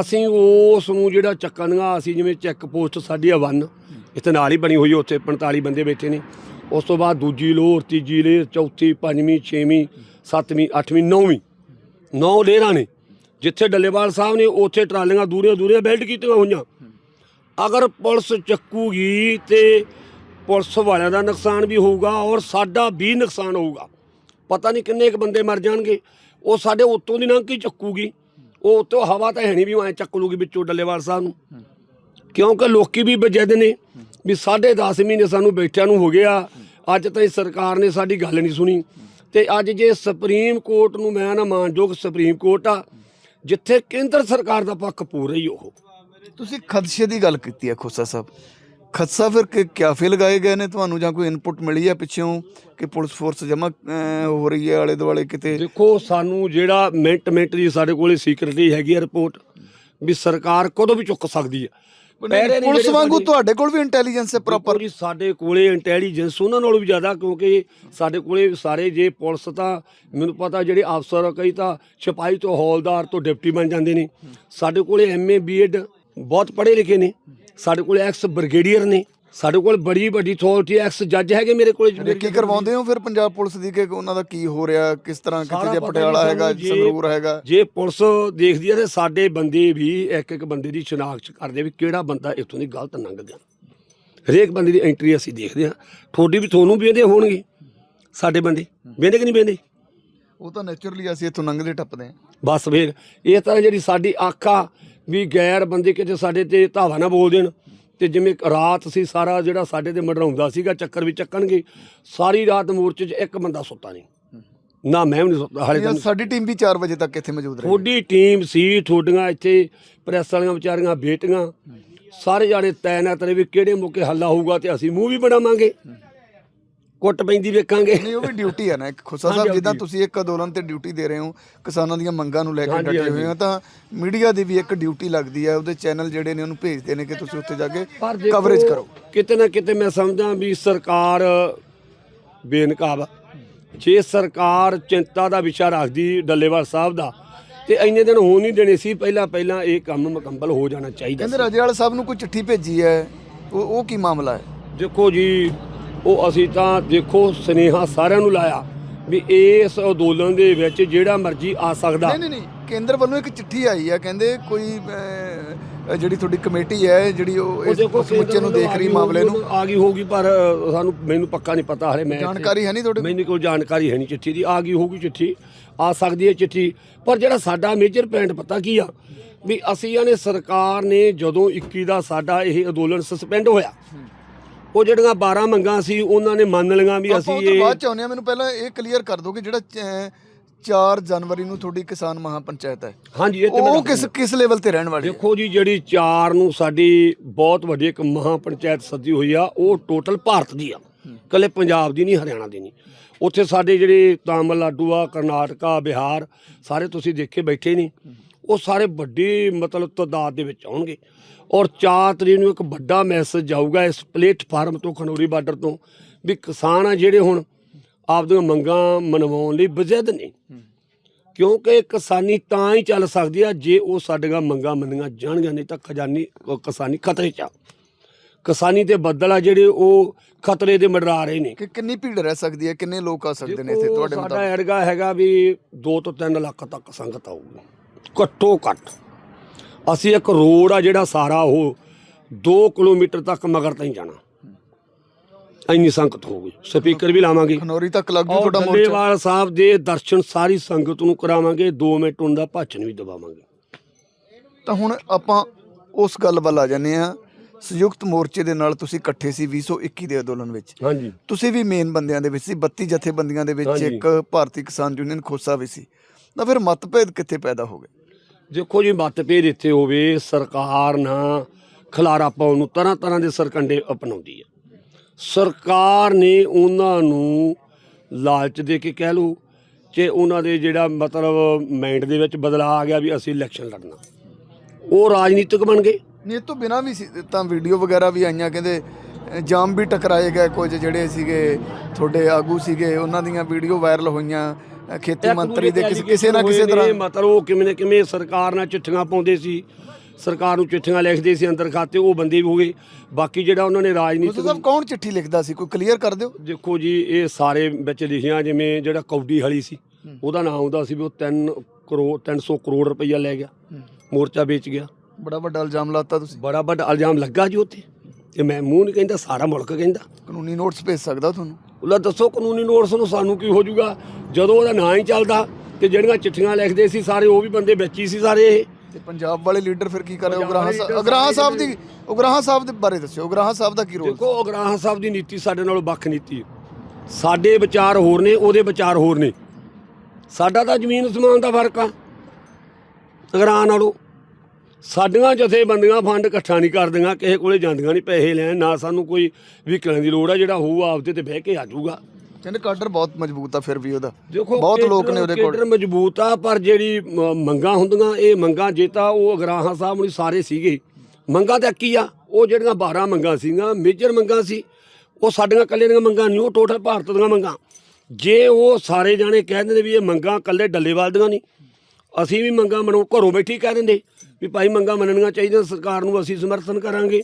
ਅਸੀਂ ਉਸ ਨੂੰ ਜਿਹੜਾ ਚੱਕਣਗਾ ਅਸੀਂ ਜਿਵੇਂ ਚੈੱਕ ਪੋਸਟ ਸਾਡੀ ਆ ਵਨ ਇੱਥੇ ਨਾਲ ਹੀ ਬਣੀ ਹੋਈ ਹੈ ਉੱਥੇ 45 ਬੰਦੇ ਬੈਠੇ ਨੇ। ਉਸ ਤੋਂ ਬਾਅਦ ਦੂਜੀ ਲੋਰ ਤੀਜੀ ਲੇਰ ਚੌਥੀ, ਪੰਜਵੀਂ, ਛੇਵੀਂ, ਸੱਤਵੀਂ, ਅੱਠਵੀਂ, ਨੌਵੀਂ। ਨੌ ਲੇਰਾਂ ਨੇ। ਜਿੱਥੇ ਡੱਲੇਵਾਲ ਸਾਹਿਬ ਨੇ, ਉੱਥੇ ਟਰਾਲੀਆਂ ਦੂਰੀਆਂ ਦੂਰੀਆਂ ਬੈਲਟ ਕੀਤੀਆਂ ਹੋਈਆਂ। ਅਗਰ ਪੁਲਿਸ ਚੱਕੂਗੀ ਤੇ ਪੁਲਿਸ ਵਾਲਿਆਂ ਦਾ ਨੁਕਸਾਨ ਵੀ ਹੋਊਗਾ ਔਰ ਸਾਡਾ ਵੀ ਨੁਕਸਾਨ ਹੋਊਗਾ। ਪਤਾ ਨਹੀਂ ਕਿੰਨੇ ਕੁ ਬੰਦੇ ਮਰ ਜਾਣਗੇ। ਉਹ ਸਾਡੇ ਉੱਤੋਂ ਦੀ ਲੰਘ ਕੀ ਚੱਕੂਗੀ। ਉਹ ਉੱਤੋਂ ਹਵਾ ਤਾਂ ਹੈ ਨਹੀਂ ਵੀ ਐ ਚੱਕ ਲੂਗੀ ਵਿੱਚੋਂ ਡੱਲੇਵਾਲ ਸਾਹਿਬ ਨੂੰ। ਕਿਉਂਕਿ ਲੋਕੀ ਵੀ ਬਜਿੱਦ ਨੇ ਵੀ ਸਾਢੇ 10 ਮਹੀਨੇ ਸਾਨੂੰ ਬੈਠਿਆਂ ਨੂੰ ਹੋ ਗਿਆ। ਅੱਜ ਤਾਈਂ ਸਰਕਾਰ ਨੇ ਸਾਡੀ ਗੱਲ ਨਹੀਂ ਸੁਣੀ। ਤੇ ਅੱਜ ਜੇ ਸੁਪਰੀਮ ਕੋਰਟ ਨੂੰ ਮੈਂ ਨਾ ਮਾਨਯੋਗ ਸੁਪਰੀਮ ਕੋਰਟ ਆ ਜਿੱਥੇ ਕੇਂਦਰ ਸਰਕਾਰ ਦਾ ਪੱਖ ਪੂਰ ਰਹੀ ਉਹ। ਤੁਸੀਂ ਖਦਸ਼ੇ ਦੀ ਗੱਲ ਕੀਤੀ ਹੈ ਖੋਸਾ ਸਾਹਿਬ। ਖਦਸ਼ਾ ਫਿਰ ਕਿ ਕਿਆਫੇ ਲਗਾਏ ਗਏ ਨੇ? ਤੁਹਾਨੂੰ ਜਾਂ ਕੋਈ ਇਨਪੁਟ ਮਿਲੀ ਹੈ ਪਿੱਛੋਂ ਕਿ ਪੁਲਿਸ ਫੋਰਸ ਜਮ੍ਹਾਂ ਹੋ ਰਹੀ ਹੈ ਆਲੇ ਦੁਆਲੇ ਕਿਤੇ? ਦੇਖੋ ਸਾਨੂੰ ਜਿਹੜਾ ਮਿੰਟ ਮਿੰਟ ਦੀ ਸਾਡੇ ਕੋਲੇ ਸੀਕ੍ਰੀਟੀ ਹੈਗੀ ਆ ਰਿਪੋਰਟ ਵੀ ਸਰਕਾਰ ਕਦੋਂ ਵੀ ਚੁੱਕ ਸਕਦੀ ਹੈ। ਪਹਿਰੇ ਪੁਲਿਸ ਜਿਹੜੇ ਵਾਂਗੂ ਸਾਡੀ- ਤੁਹਾਡੇ ਕੋਲ ਵੀ ਇੰਟੈਲੀਜੈਂਸ ਹੈ ਪ੍ਰੋਪਰ ਪ੍ਰੋਪਰ ਜੀ ਸਾਡੇ ਕੋਲੇ ਇੰਟੈਲੀਜੈਂਸ ਉਹਨਾਂ ਨਾਲੋਂ ਵੀ ਜ਼ਿਆਦਾ ਕਿਉਂਕਿ ਸਾਡੇ ਕੋਲੇ ਸਾਰੇ ਜੇ ਪੁਲਿਸ ਤਾਂ ਮੈਨੂੰ ਪਤਾ ਜਿਹੜੇ ਅਫਸਰ ਆ, ਕਈ ਤਾਂ ਸਿਪਾਹੀ ਤੋਂ ਹੌਲਦਾਰ ਤੋਂ ਡਿਪਟੀ ਬਣ ਜਾਂਦੇ ਨੇ। ਸਾਡੇ ਕੋਲੇ ਐਮਏ ਬੀਐਡ ਬਹੁਤ ਪੜ੍ਹੇ ਲਿਖੇ ਨੇ। ਸਾਡੇ ਕੋਲੇ ਐਕਸ ਬ੍ਰਿਗੇਡੀਅਰ ਨੇ। ਸਾਡੇ ਕੋਲ ਬੜੀ ਵੱਡੀ ਅਥਾਰਟੀ ਐਕਸ ਜੱਜ ਹੈਗੇ ਮੇਰੇ ਕੋਲੇ ਕੀ ਕਰਵਾਉਂਦੇ ਹੋ ਫਿਰ ਪੰਜਾਬ ਪੁਲਿਸ ਦੀ ਕਿ ਉਹਨਾਂ ਦਾ ਕੀ ਹੋ ਰਿਹਾ ਕਿਸ ਤਰ੍ਹਾਂ ਕਿਤੇ ਜੇ ਪਟਿਆਲਾ ਹੈਗਾ ਸੰਗਰੂਰ ਹੈਗਾ? ਜੇ ਪੁਲਿਸ ਦੇਖਦੀ ਹੈ ਤੇ ਸਾਡੇ ਬੰਦੇ ਵੀ ਇੱਕ ਇੱਕ ਬੰਦੇ ਦੀ ਸ਼ਨਾਖਤ ਕਰਦੇ ਵੀ ਕਿਹੜਾ ਬੰਦਾ ਇੱਥੋਂ ਦੀ ਗਲਤ ਲੰਘ ਗਿਆ। ਹਰੇਕ ਬੰਦੇ ਦੀ ਐਂਟਰੀ ਅਸੀਂ ਦੇਖਦੇ ਹਾਂ। ਤੁਹਾਡੀ ਵੀ ਤੁਹਾਨੂੰ ਵੀ ਇਹਦੇ ਹੋਣਗੇ ਸਾਡੇ ਬੰਦੇ। ਵੇਂਦੇ ਕਿ ਨਹੀਂ ਵੇਂਦੇ ਉਹ ਤਾਂ ਨੇਚਰਲੀ ਅਸੀਂ ਇੱਥੋਂ ਲੰਘਦੇ ਟੱਪਦੇ ਹਾਂ। ਬਸ ਫੇਰ ਇਹ ਤਾਂ ਜਿਹੜੀ ਸਾਡੀ ਆਖਾ ਵੀ ਗੈਰ ਬੰਦੇ ਕਿਤੇ ਸਾਡੇ ਤੇ ਧਾਵਾ ਨਾ ਬੋਲ ਦੇਣ ਤੇ ਜਿਵੇਂ ਰਾਤ ਸੀ ਸਾਰਾ ਜਿਹੜਾ ਸਾਡੇ ਤੇ ਮਡਰਾਉਂਦਾ ਸੀਗਾ ਚੱਕਰ ਵੀ ਚੱਕਣਗੇ। ਸਾਰੀ ਰਾਤ ਮੋਰਚੇ 'ਚ ਇੱਕ ਬੰਦਾ ਸੁੱਤਾ ਨਹੀਂ। ਨਾ ਮੈਂ ਵੀ ਨਹੀਂ ਸੁੱਤਾ ਹਾਲੇ ਤੱਕ। ਸਾਡੀ ਟੀਮ ਵੀ 4 ਵਜੇ ਤੱਕ ਇੱਥੇ ਮੌਜੂਦ ਰਹੀ ਤੁਹਾਡੀ ਟੀਮ ਸੀ ਤੁਹਾਡੀਆਂ ਇੱਥੇ ਪ੍ਰੈਸ ਵਾਲੀਆਂ ਵਿਚਾਰੀਆਂ ਬੇਟੀਆਂ। ਸਾਰੇ ਜਾਣੇ ਤੈਨਾਤ ਨੇ ਵੀ ਕਿਹੜੇ ਮੌਕੇ ਹੱਲਾ ਹੋਊਗਾ ਤੇ ਅਸੀਂ ਮੂੰਹ ਵੀ ਬਣਾਵਾਂਗੇ। ਕੁੱਟ ਪੈਂਦੀ ਵੇਖਾਂਗੇ ਨਹੀਂ ਉਹ ਵੀ ਡਿਊਟੀ ਹੈ ਨਾ ਇੱਕ ਖੁੱਸਾ ਸਾਹਿਬ ਜਿੱਦਾਂ। ਤੁਸੀਂ ਇੱਕ ਅੰਦੋਲਨ ਤੇ ਡਿਊਟੀ ਦੇ ਰਹੇ ਹੋ ਕਿਸਾਨਾਂ ਦੀਆਂ ਮੰਗਾਂ ਨੂੰ ਲੈ ਕੇ ਡਟੇ ਹੋਏ। ਹੋ ਤਾਂ ਮੀਡੀਆ ਦੀ ਵੀ ਇੱਕ ਡਿਊਟੀ ਲੱਗਦੀ ਹੈ ਉਹਦੇ ਚੈਨਲ ਜਿਹੜੇ ਨੇ ਉਹਨੂੰ ਭੇਜਦੇ ਨੇ ਕਿ ਤੁਸੀਂ ਉੱਥੇ ਜਾ ਕੇ ਕਵਰੇਜ ਕਰੋ ਕਿਤੇ ਨਾ ਕਿਤੇ ਮੈਂ ਸਮਝਾਂ ਵੀ ਸਰਕਾਰ ਬੇਨਕਾਬ। ਜੇ ਸਰਕਾਰ ਚਿੰਤਾ ਦਾ ਵਿਸ਼ਾ ਰੱਖਦੀ ਡੱਲੇਵਾਲ ਸਾਹਿਬ ਦਾ ਤੇ ਇੰਨੇ ਦਿਨ ਹੋਣ ਨਹੀਂ ਦੇਣੇ ਸੀ ਪਹਿਲਾਂ ਪਹਿਲਾਂ ਇਹ ਕੰਮ ਮੁਕੰਮਲ ਹੋ ਜਾਣਾ ਚਾਹੀਦਾ ਕਹਿੰਦੇ। ਰਾਜੇਵਾਲ ਸਾਹਿਬ ਨੂੰ ਕੋਈ ਚਿੱਠੀ ਭੇਜੀ ਹੈ ਉਹ ਉਹ ਕੀ ਮਾਮਲਾ ਹੈ ਦੇਖੋ ਜੀ ਉਹ ਅਸੀਂ ਤਾਂ ਦੇਖੋ ਸਨੇਹਾ ਸਾਰਿਆਂ ਨੂੰ ਲਾਇਆ ਵੀ ਇਸ ਅੰਦੋਲਨ ਦੇ ਵਿੱਚ ਜਿਹੜਾ ਮਰਜ਼ੀ ਆ ਸਕਦਾ। ਨਹੀਂ ਨਹੀਂ ਨਹੀਂ ਕੇਂਦਰ ਵੱਲੋਂ ਇੱਕ ਚਿੱਠੀ ਆਈ ਹੈ ਕਹਿੰਦੇ ਕੋਈ ਜਿਹੜੀ ਤੁਹਾਡੀ ਕਮੇਟੀ ਹੈ ਜਿਹੜੀ ਉਹ ਇਸ ਸਮੁੱਚੇ ਨੂੰ ਦੇਖ ਰਹੀ ਆ ਮਾਮਲੇ ਨੂੰ। ਆ ਗਈ ਹੋਊਗੀ ਪਰ ਸਾਨੂੰ ਮੈਨੂੰ ਪੱਕਾ ਨਹੀਂ ਪਤਾ ਹਲੇ ਮੈਂ ਜਾਣਕਾਰੀ ਹੈ ਨਹੀਂ ਤੁਹਾਡੇ? ਮੈਨੂੰ ਕੋਈ ਜਾਣਕਾਰੀ ਹੈ ਨਹੀਂ ਚਿੱਠੀ ਦੀ। ਆ ਗਈ ਹੋਊਗੀ ਚਿੱਠੀ ਆ ਸਕਦੀ ਹੈ ਚਿੱਠੀ ਪਰ ਜਿਹੜਾ ਸਾਡਾ ਮੇਜਰ ਪੁਆਇੰਟ ਪਤਾ ਕੀ ਆ? ਵੀ ਅਸੀਂ ਨੇ ਸਰਕਾਰ ਨੇ ਜਦੋਂ 21 ਦਾ ਸਾਡਾ ਇਹ ਅੰਦੋਲਨ ਸਸਪੈਂਡ ਹੋਇਆ ਉਹ ਜਿਹੜੀਆਂ 12 ਮੰਗਾਂ ਸੀ ਉਹਨਾਂ ਨੇ ਮੰਨ ਲਈਆਂ ਵੀ ਅਸੀਂ ਇਹ ਬਾਅਦ ਚ ਆਉਂਦੇ ਹਾਂ ਮੈਨੂੰ ਪਹਿਲਾਂ ਇਹ ਕਲੀਅਰ ਕਰ ਦਿਓ ਕਿ ਜਿਹੜਾ 4 ਜਨਵਰੀ ਨੂੰ ਤੁਹਾਡੀ ਕਿਸਾਨ ਮਹਾਪੰਚਾਇਤ ਹੈ। ਹਾਂਜੀ ਇਹ ਤੇ ਉਹ ਕਿਸ। ਕਿਸ ਲੈਵਲ ਤੇ ਰਹਿਣ ਵਾਲੀ ਦੇਖੋ ਜੀ ਜਿਹੜੀ 4 ਨੂੰ ਸਾਡੀ ਬਹੁਤ ਵੱਡੀ ਇੱਕ ਮਹਾ ਪੰਚਾਇਤ ਸੱਦੀ ਹੋਈ ਆ ਉਹ ਟੋਟਲ ਭਾਰਤ ਦੀ ਆ। ਕੱਲੇ ਪੰਜਾਬ ਦੀ ਨਹੀਂ ਹਰਿਆਣਾ ਦੀ ਨਹੀਂ। ਉੱਥੇ ਸਾਡੇ ਜਿਹੜੇ ਤਾਮਿਲਨਾਡੂ ਆ ਕਰਨਾਟਕਾ ਬਿਹਾਰ ਸਾਰੇ ਤੁਸੀਂ ਦੇਖੇ ਬੈਠੇ ਨਹੀਂ। ਉਹ ਸਾਰੇ ਵੱਡੀ ਮਤਲਬ ਤਦਾਦ ਦੇ ਵਿੱਚ ਆਉਣਗੇ। ਔਰ 4 ਤਰੀਕ ਨੂੰ ਇੱਕ ਵੱਡਾ ਮੈਸੇਜ ਜਾਊਗਾ ਇਸ ਪਲੇਟਫਾਰਮ ਤੋਂ ਖਨੌਰੀ ਬਾਰਡਰ ਤੋਂ ਵੀ ਕਿਸਾਨ ਆ ਜਿਹੜੇ ਹੁਣ ਆਪਦੀਆਂ ਮੰਗਾਂ ਮਨਵਾਉਣ ਲਈ ਬਜਦ ਨੇ। ਕਿਉਂਕਿ ਕਿਸਾਨੀ ਤਾਂ ਹੀ ਚੱਲ ਸਕਦੀ ਆ ਜੇ ਉਹ ਸਾਡੀਆਂ ਮੰਗਾਂ ਮੰਨੀਆਂ ਜਾਣਗੀਆਂ ਨਹੀਂ ਤਾਂ ਖਜ਼ਾਨੀ ਕਿਸਾਨੀ ਖਤਰੇ 'ਚ ਆ। ਕਿਸਾਨੀ ਤੇ ਬੱਦਲ ਆ ਜਿਹੜੇ ਉਹ ਖਤਰੇ ਦੇ ਮੰਡਰਾ ਰਹੇ ਨੇ। ਕਿ ਕਿੰਨੀ ਭੀੜ ਰਹਿ ਸਕਦੀ ਹੈ? ਕਿੰਨੇ ਲੋਕ ਆ ਸਕਦੇ ਨੇ ਇੱਥੇ? ਤੁਹਾਡੇ ਸਾਡਾ ਮੁਤਾਬਕ ਐਡਗਾ ਹੈਗਾ ਵੀ 2 ਤੋਂ 3 ਲੱਖ ਤੱਕ ਸੰਗਤ ਆਊਗੀ। ਘੱਟੋ ਘੱਟ। ਅਸੀਂ ਇੱਕ ਰੋਡ ਆ ਜਿਹੜਾ ਸਾਰਾ ਉਹ 2 ਕਿਲੋਮੀਟਰ ਤੱਕ ਮਗਰ ਤਾਂ ਹੀ ਜਾਣਾ। ਇੰਨੀ ਸੰਗਤ ਹੋਊਗੀ। ਸਪੀਕਰ ਵੀ ਲਾਵਾਂਗੇ। ਖਨੌਰੀ ਤੱਕ ਲੱਗੂ ਔਰ ਤੁਹਾਡਾ ਮੋਰਚਾ। ਡੱਲੇਵਾਲ ਸਾਹਿਬ ਦੇ ਦਰਸ਼ਨ ਸਾਰੀ ਸੰਗਤ ਨੂੰ ਕਰਾਵਾਂਗੇ। 2 ਮਿੰਟ ਉਹਨਾਂ ਦਾ ਭਾਸ਼ਣ ਵੀ ਦਵਾਵਾਂਗੇ। ਤਾਂ ਹੁਣ ਆਪਾਂ ਉਸ ਗੱਲ ਵੱਲ ਆ ਜਾਂਦੇ ਆ ਸੰਯੁਕਤ ਮੋਰਚੇ ਦੇ ਨਾਲ ਤੁਸੀਂ ਇਕੱਠੇ ਸੀ 2021 ਦੇ ਅੰਦੋਲਨ ਵਿੱਚ। ਹਾਂਜੀ। ਤੁਸੀਂ ਵੀ ਮੇਨ ਬੰਦਿਆਂ ਦੇ ਵਿੱਚ ਸੀ 32 ਜਥੇਬੰਦੀਆਂ ਦੇ ਵਿੱਚ। ਇੱਕ ਭਾਰਤੀ ਕਿਸਾਨ ਯੂਨੀਅਨ ਖੋਸਾ ਵੀ ਸੀ। ਤਾਂ ਫਿਰ ਮਤਭੇਦ ਕਿੱਥੇ ਪੈਦਾ ਹੋ ਗਏ? ਦੇਖੋ ਜੀ ਮਤਭੇਦ ਇੱਥੇ ਹੋਵੇ, ਸਰਕਾਰ ਨਾ ਖਲਾਰਾ ਪਾਉਣ ਨੂੰ ਤਰ੍ਹਾਂ ਤਰ੍ਹਾਂ ਦੇ ਸਰਕੰਡੇ ਅਪਣਾਉਂਦੀ ਹੈ। ਸਰਕਾਰ ਨੇ ਉਹਨਾਂ ਨੂੰ ਲਾਲਚ ਦੇ ਕੇ ਕਹਿ ਲਓ, ਕਿ ਉਹਨਾਂ ਦੇ ਜਿਹੜਾ ਮਤਲਬ ਮਾਈਂਡ ਦੇ ਵਿੱਚ ਬਦਲਾਅ ਆ ਗਿਆ ਵੀ ਅਸੀਂ ਇਲੈਕਸ਼ਨ ਲੜਨਾ। ਉਹ ਰਾਜਨੀਤਿਕ ਬਣ ਗਏ। ਨਹੀਂ ਤੋਂ ਬਿਨਾ ਵੀ ਸੀ, ਤਾਂ ਵੀਡੀਓ ਵਗੈਰਾ ਵੀ ਆਈਆਂ, ਕਹਿੰਦੇ ਜਾਮ ਵੀ ਟਕਰਾਏ ਗਏ ਕੁਝ ਜਿਹੜੇ ਸੀਗੇ, ਤੁਹਾਡੇ ਆਗੂ ਸੀਗੇ, ਉਹਨਾਂ ਦੀਆਂ ਵੀਡੀਓ ਵਾਇਰਲ ਹੋਈਆਂ। ਖੇਤੀ ਮੰਤਰੀ ਦੇ ਕਿਸੇ ਨਾ ਕਿਸੇ ਤਰ੍ਹਾਂ ਮਤਲਬ ਉਹ ਕਿਵੇਂ ਨਾ ਕਿਵੇਂ ਸਰਕਾਰ ਨਾਲ ਚਿੱਠੀਆਂ ਪਾਉਂਦੇ ਸੀ ਸਰਕਾਰ ਨੂੰ ਚਿੱਠੀਆਂ ਲਿਖਦੇ ਸੀ ਅੰਦਰ ਖਾਤੇ ਉਹ ਬੰਦੇ ਵੀ ਹੋ ਗਏ। ਬਾਕੀ ਜਿਹੜਾ ਉਹਨਾਂ ਨੇ ਰਾਜਨੀਤਿਕ ਸਾਹਿਬ ਕੌਣ ਚਿੱਠੀ ਲਿਖਦਾ ਸੀ? ਕੋਈ ਕਲੀਅਰ ਕਰ ਦਿਓ। ਦੇਖੋ ਜੀ ਇਹ ਸਾਰੇ ਵਿੱਚ ਲਿਖੀਆਂ ਜਿਵੇਂ ਜਿਹੜਾ ਕੌਡੀ ਹਲੀ ਸੀ ਉਹਦਾ ਨਾਮ ਉਹਦਾ ਸੀ ਵੀ ਉਹ 3 ਕਰੋੜ 300 ਕਰੋੜ ਰੁਪਈਆ ਲੈ ਗਿਆ। ਮੋਰਚਾ ਵੇਚ ਗਿਆ। ਬੜਾ ਵੱਡਾ ਇਲਜ਼ਾਮ ਲਾਤਾ ਤੁਸੀਂ। ਬੜਾ ਵੱਡਾ ਇਲਜ਼ਾਮ ਲੱਗਾ ਜੀ ਉੱਥੇ। ਤੇ ਮੈਂ ਮੂੰਹ ਨਹੀਂ ਕਹਿੰਦਾ ਸਾਰਾ ਮੁਲਕ ਕਹਿੰਦਾ। ਕਾਨੂੰਨੀ ਨੋਟਿਸ ਭੇਜ ਸਕਦਾ ਤੁਹਾਨੂੰ। ਉਹਲਾ ਦੱਸੋ ਕਾਨੂੰਨੀ ਨੋਟਿਸ ਨੂੰ ਸਾਨੂੰ ਕੀ ਹੋ ਜਾਊਗਾ? ਜਦੋਂ ਉਹਦਾ ਨਾਂ ਹੀ ਚੱਲਦਾ ਤੇ ਜਿਹੜੀਆਂ ਚਿੱਠੀਆਂ ਲਿਖਦੇ ਸੀ ਸਾਰੇ ਉਹ ਵੀ ਬੰਦੇ ਵਿੱਚ ਹੀ ਸੀ ਸਾਰੇ ਇਹ। ਤੇ ਪੰਜਾਬ ਵਾਲੇ ਲੀਡਰ ਫਿਰ ਕੀ ਕਰ? ਰਹੇ ਉਗਰਾਹਾਂ ਸਾਹਿਬ ਉਗਰਾਹਾਂ ਸਾਹਿਬ ਦੀ ਉਗਰਾਹਾਂ ਸਾਹਿਬ ਦੇ ਬਾਰੇ ਦੱਸਿਓ। ਉਗਰਾਹਾਂ ਸਾਹਿਬ ਦਾ ਕੀ ਰੋਲ ਦੇਖੋ ਅਗਰਾਹਾਂ ਸਾਹਿਬ ਦੀ ਨੀਤੀ ਸਾਡੇ ਨਾਲੋਂ ਵੱਖ ਨੀਤੀ ਹੈ। ਸਾਡੇ ਵਿਚਾਰ ਹੋਰ ਨੇ ਉਹਦੇ ਵਿਚਾਰ ਹੋਰ ਨੇ। ਸਾਡਾ ਤਾਂ ਜ਼ਮੀਨ ਅਸਮਾਨ ਦਾ ਫ਼ਰਕ ਆ। ਅਗਰਾਹਾਂ ਨਾਲੋਂ। ਸਾਡੀਆਂ ਜਥੇਬੰਦੀਆਂ ਫੰਡ ਇਕੱਠਾ ਨਹੀਂ ਕਰਦੀਆਂ ਕਿਸੇ ਕੋਲੇ ਜਾਂਦੀਆਂ ਨਹੀਂ ਪੈਸੇ ਲੈਣ ਨਾ ਸਾਨੂੰ ਕੋਈ ਵਹੀਕਲਾਂ ਦੀ ਲੋੜ ਆ ਜਿਹੜਾ ਹੋਊ ਆਪਦੇ ਤੇ ਬਹਿ ਕੇ ਆ ਜਾਊਗਾ। ਕਹਿੰਦੇ ਕਾਡਰ ਬਹੁਤ ਮਜ਼ਬੂਤ ਆ ਫਿਰ ਵੀ ਉਹਦਾ। ਦੇਖੋ ਬਹੁਤ ਲੋਕ ਨੇ ਉਹਦੇ ਕੋਲ। ਕੇਡਰ ਮਜ਼ਬੂਤ ਆ ਪਰ ਜਿਹੜੀ ਮ- ਮੰਗਾਂ ਹੁੰਦੀਆਂ ਇਹ ਮੰਗਾਂ ਜੇ ਤਾਂ ਉਹ ਅਗਰਾਹਾਂ ਸਾਹਿਬ ਨੂੰ ਸਾਰੇ ਸੀਗੇ। ਮੰਗਾਂ ਤਾਂ ਕੀ ਆ ਉਹ ਜਿਹੜੀਆਂ 12 ਮੰਗਾਂ ਸੀਗੀਆਂ ਮੇਜਰ ਮੰਗਾਂ ਸੀ ਉਹ ਸਾਡੀਆਂ ਇਕੱਲੇ ਦੀਆਂ ਮੰਗਾਂ ਨਹੀਂ ਉਹ ਟੋਟਲ ਭਾਰਤ ਦੀਆਂ ਮੰਗਾਂ। ਜੇ ਉਹ ਸਾਰੇ ਜਾਣੇ ਕਹਿ ਦਿੰਦੇ ਵੀ ਇਹ ਮੰਗਾਂ ਇਕੱਲੇ ਡੱਲੇਵਾਲ ਦੀਆਂ ਨਹੀਂ ਅਸੀਂ ਵੀ ਮੰਗਾਂ ਮਨੋ ਘਰੋਂ ਬੈਠੀ ਕਹਿ ਦਿੰਦੇ। ਵੀ ਭਾਈ ਮੰਗਾਂ ਮੰਨਣੀਆਂ ਚਾਹੀਦੀਆਂ ਸਰਕਾਰ ਨੂੰ ਅਸੀਂ ਸਮਰਥਨ ਕਰਾਂਗੇ।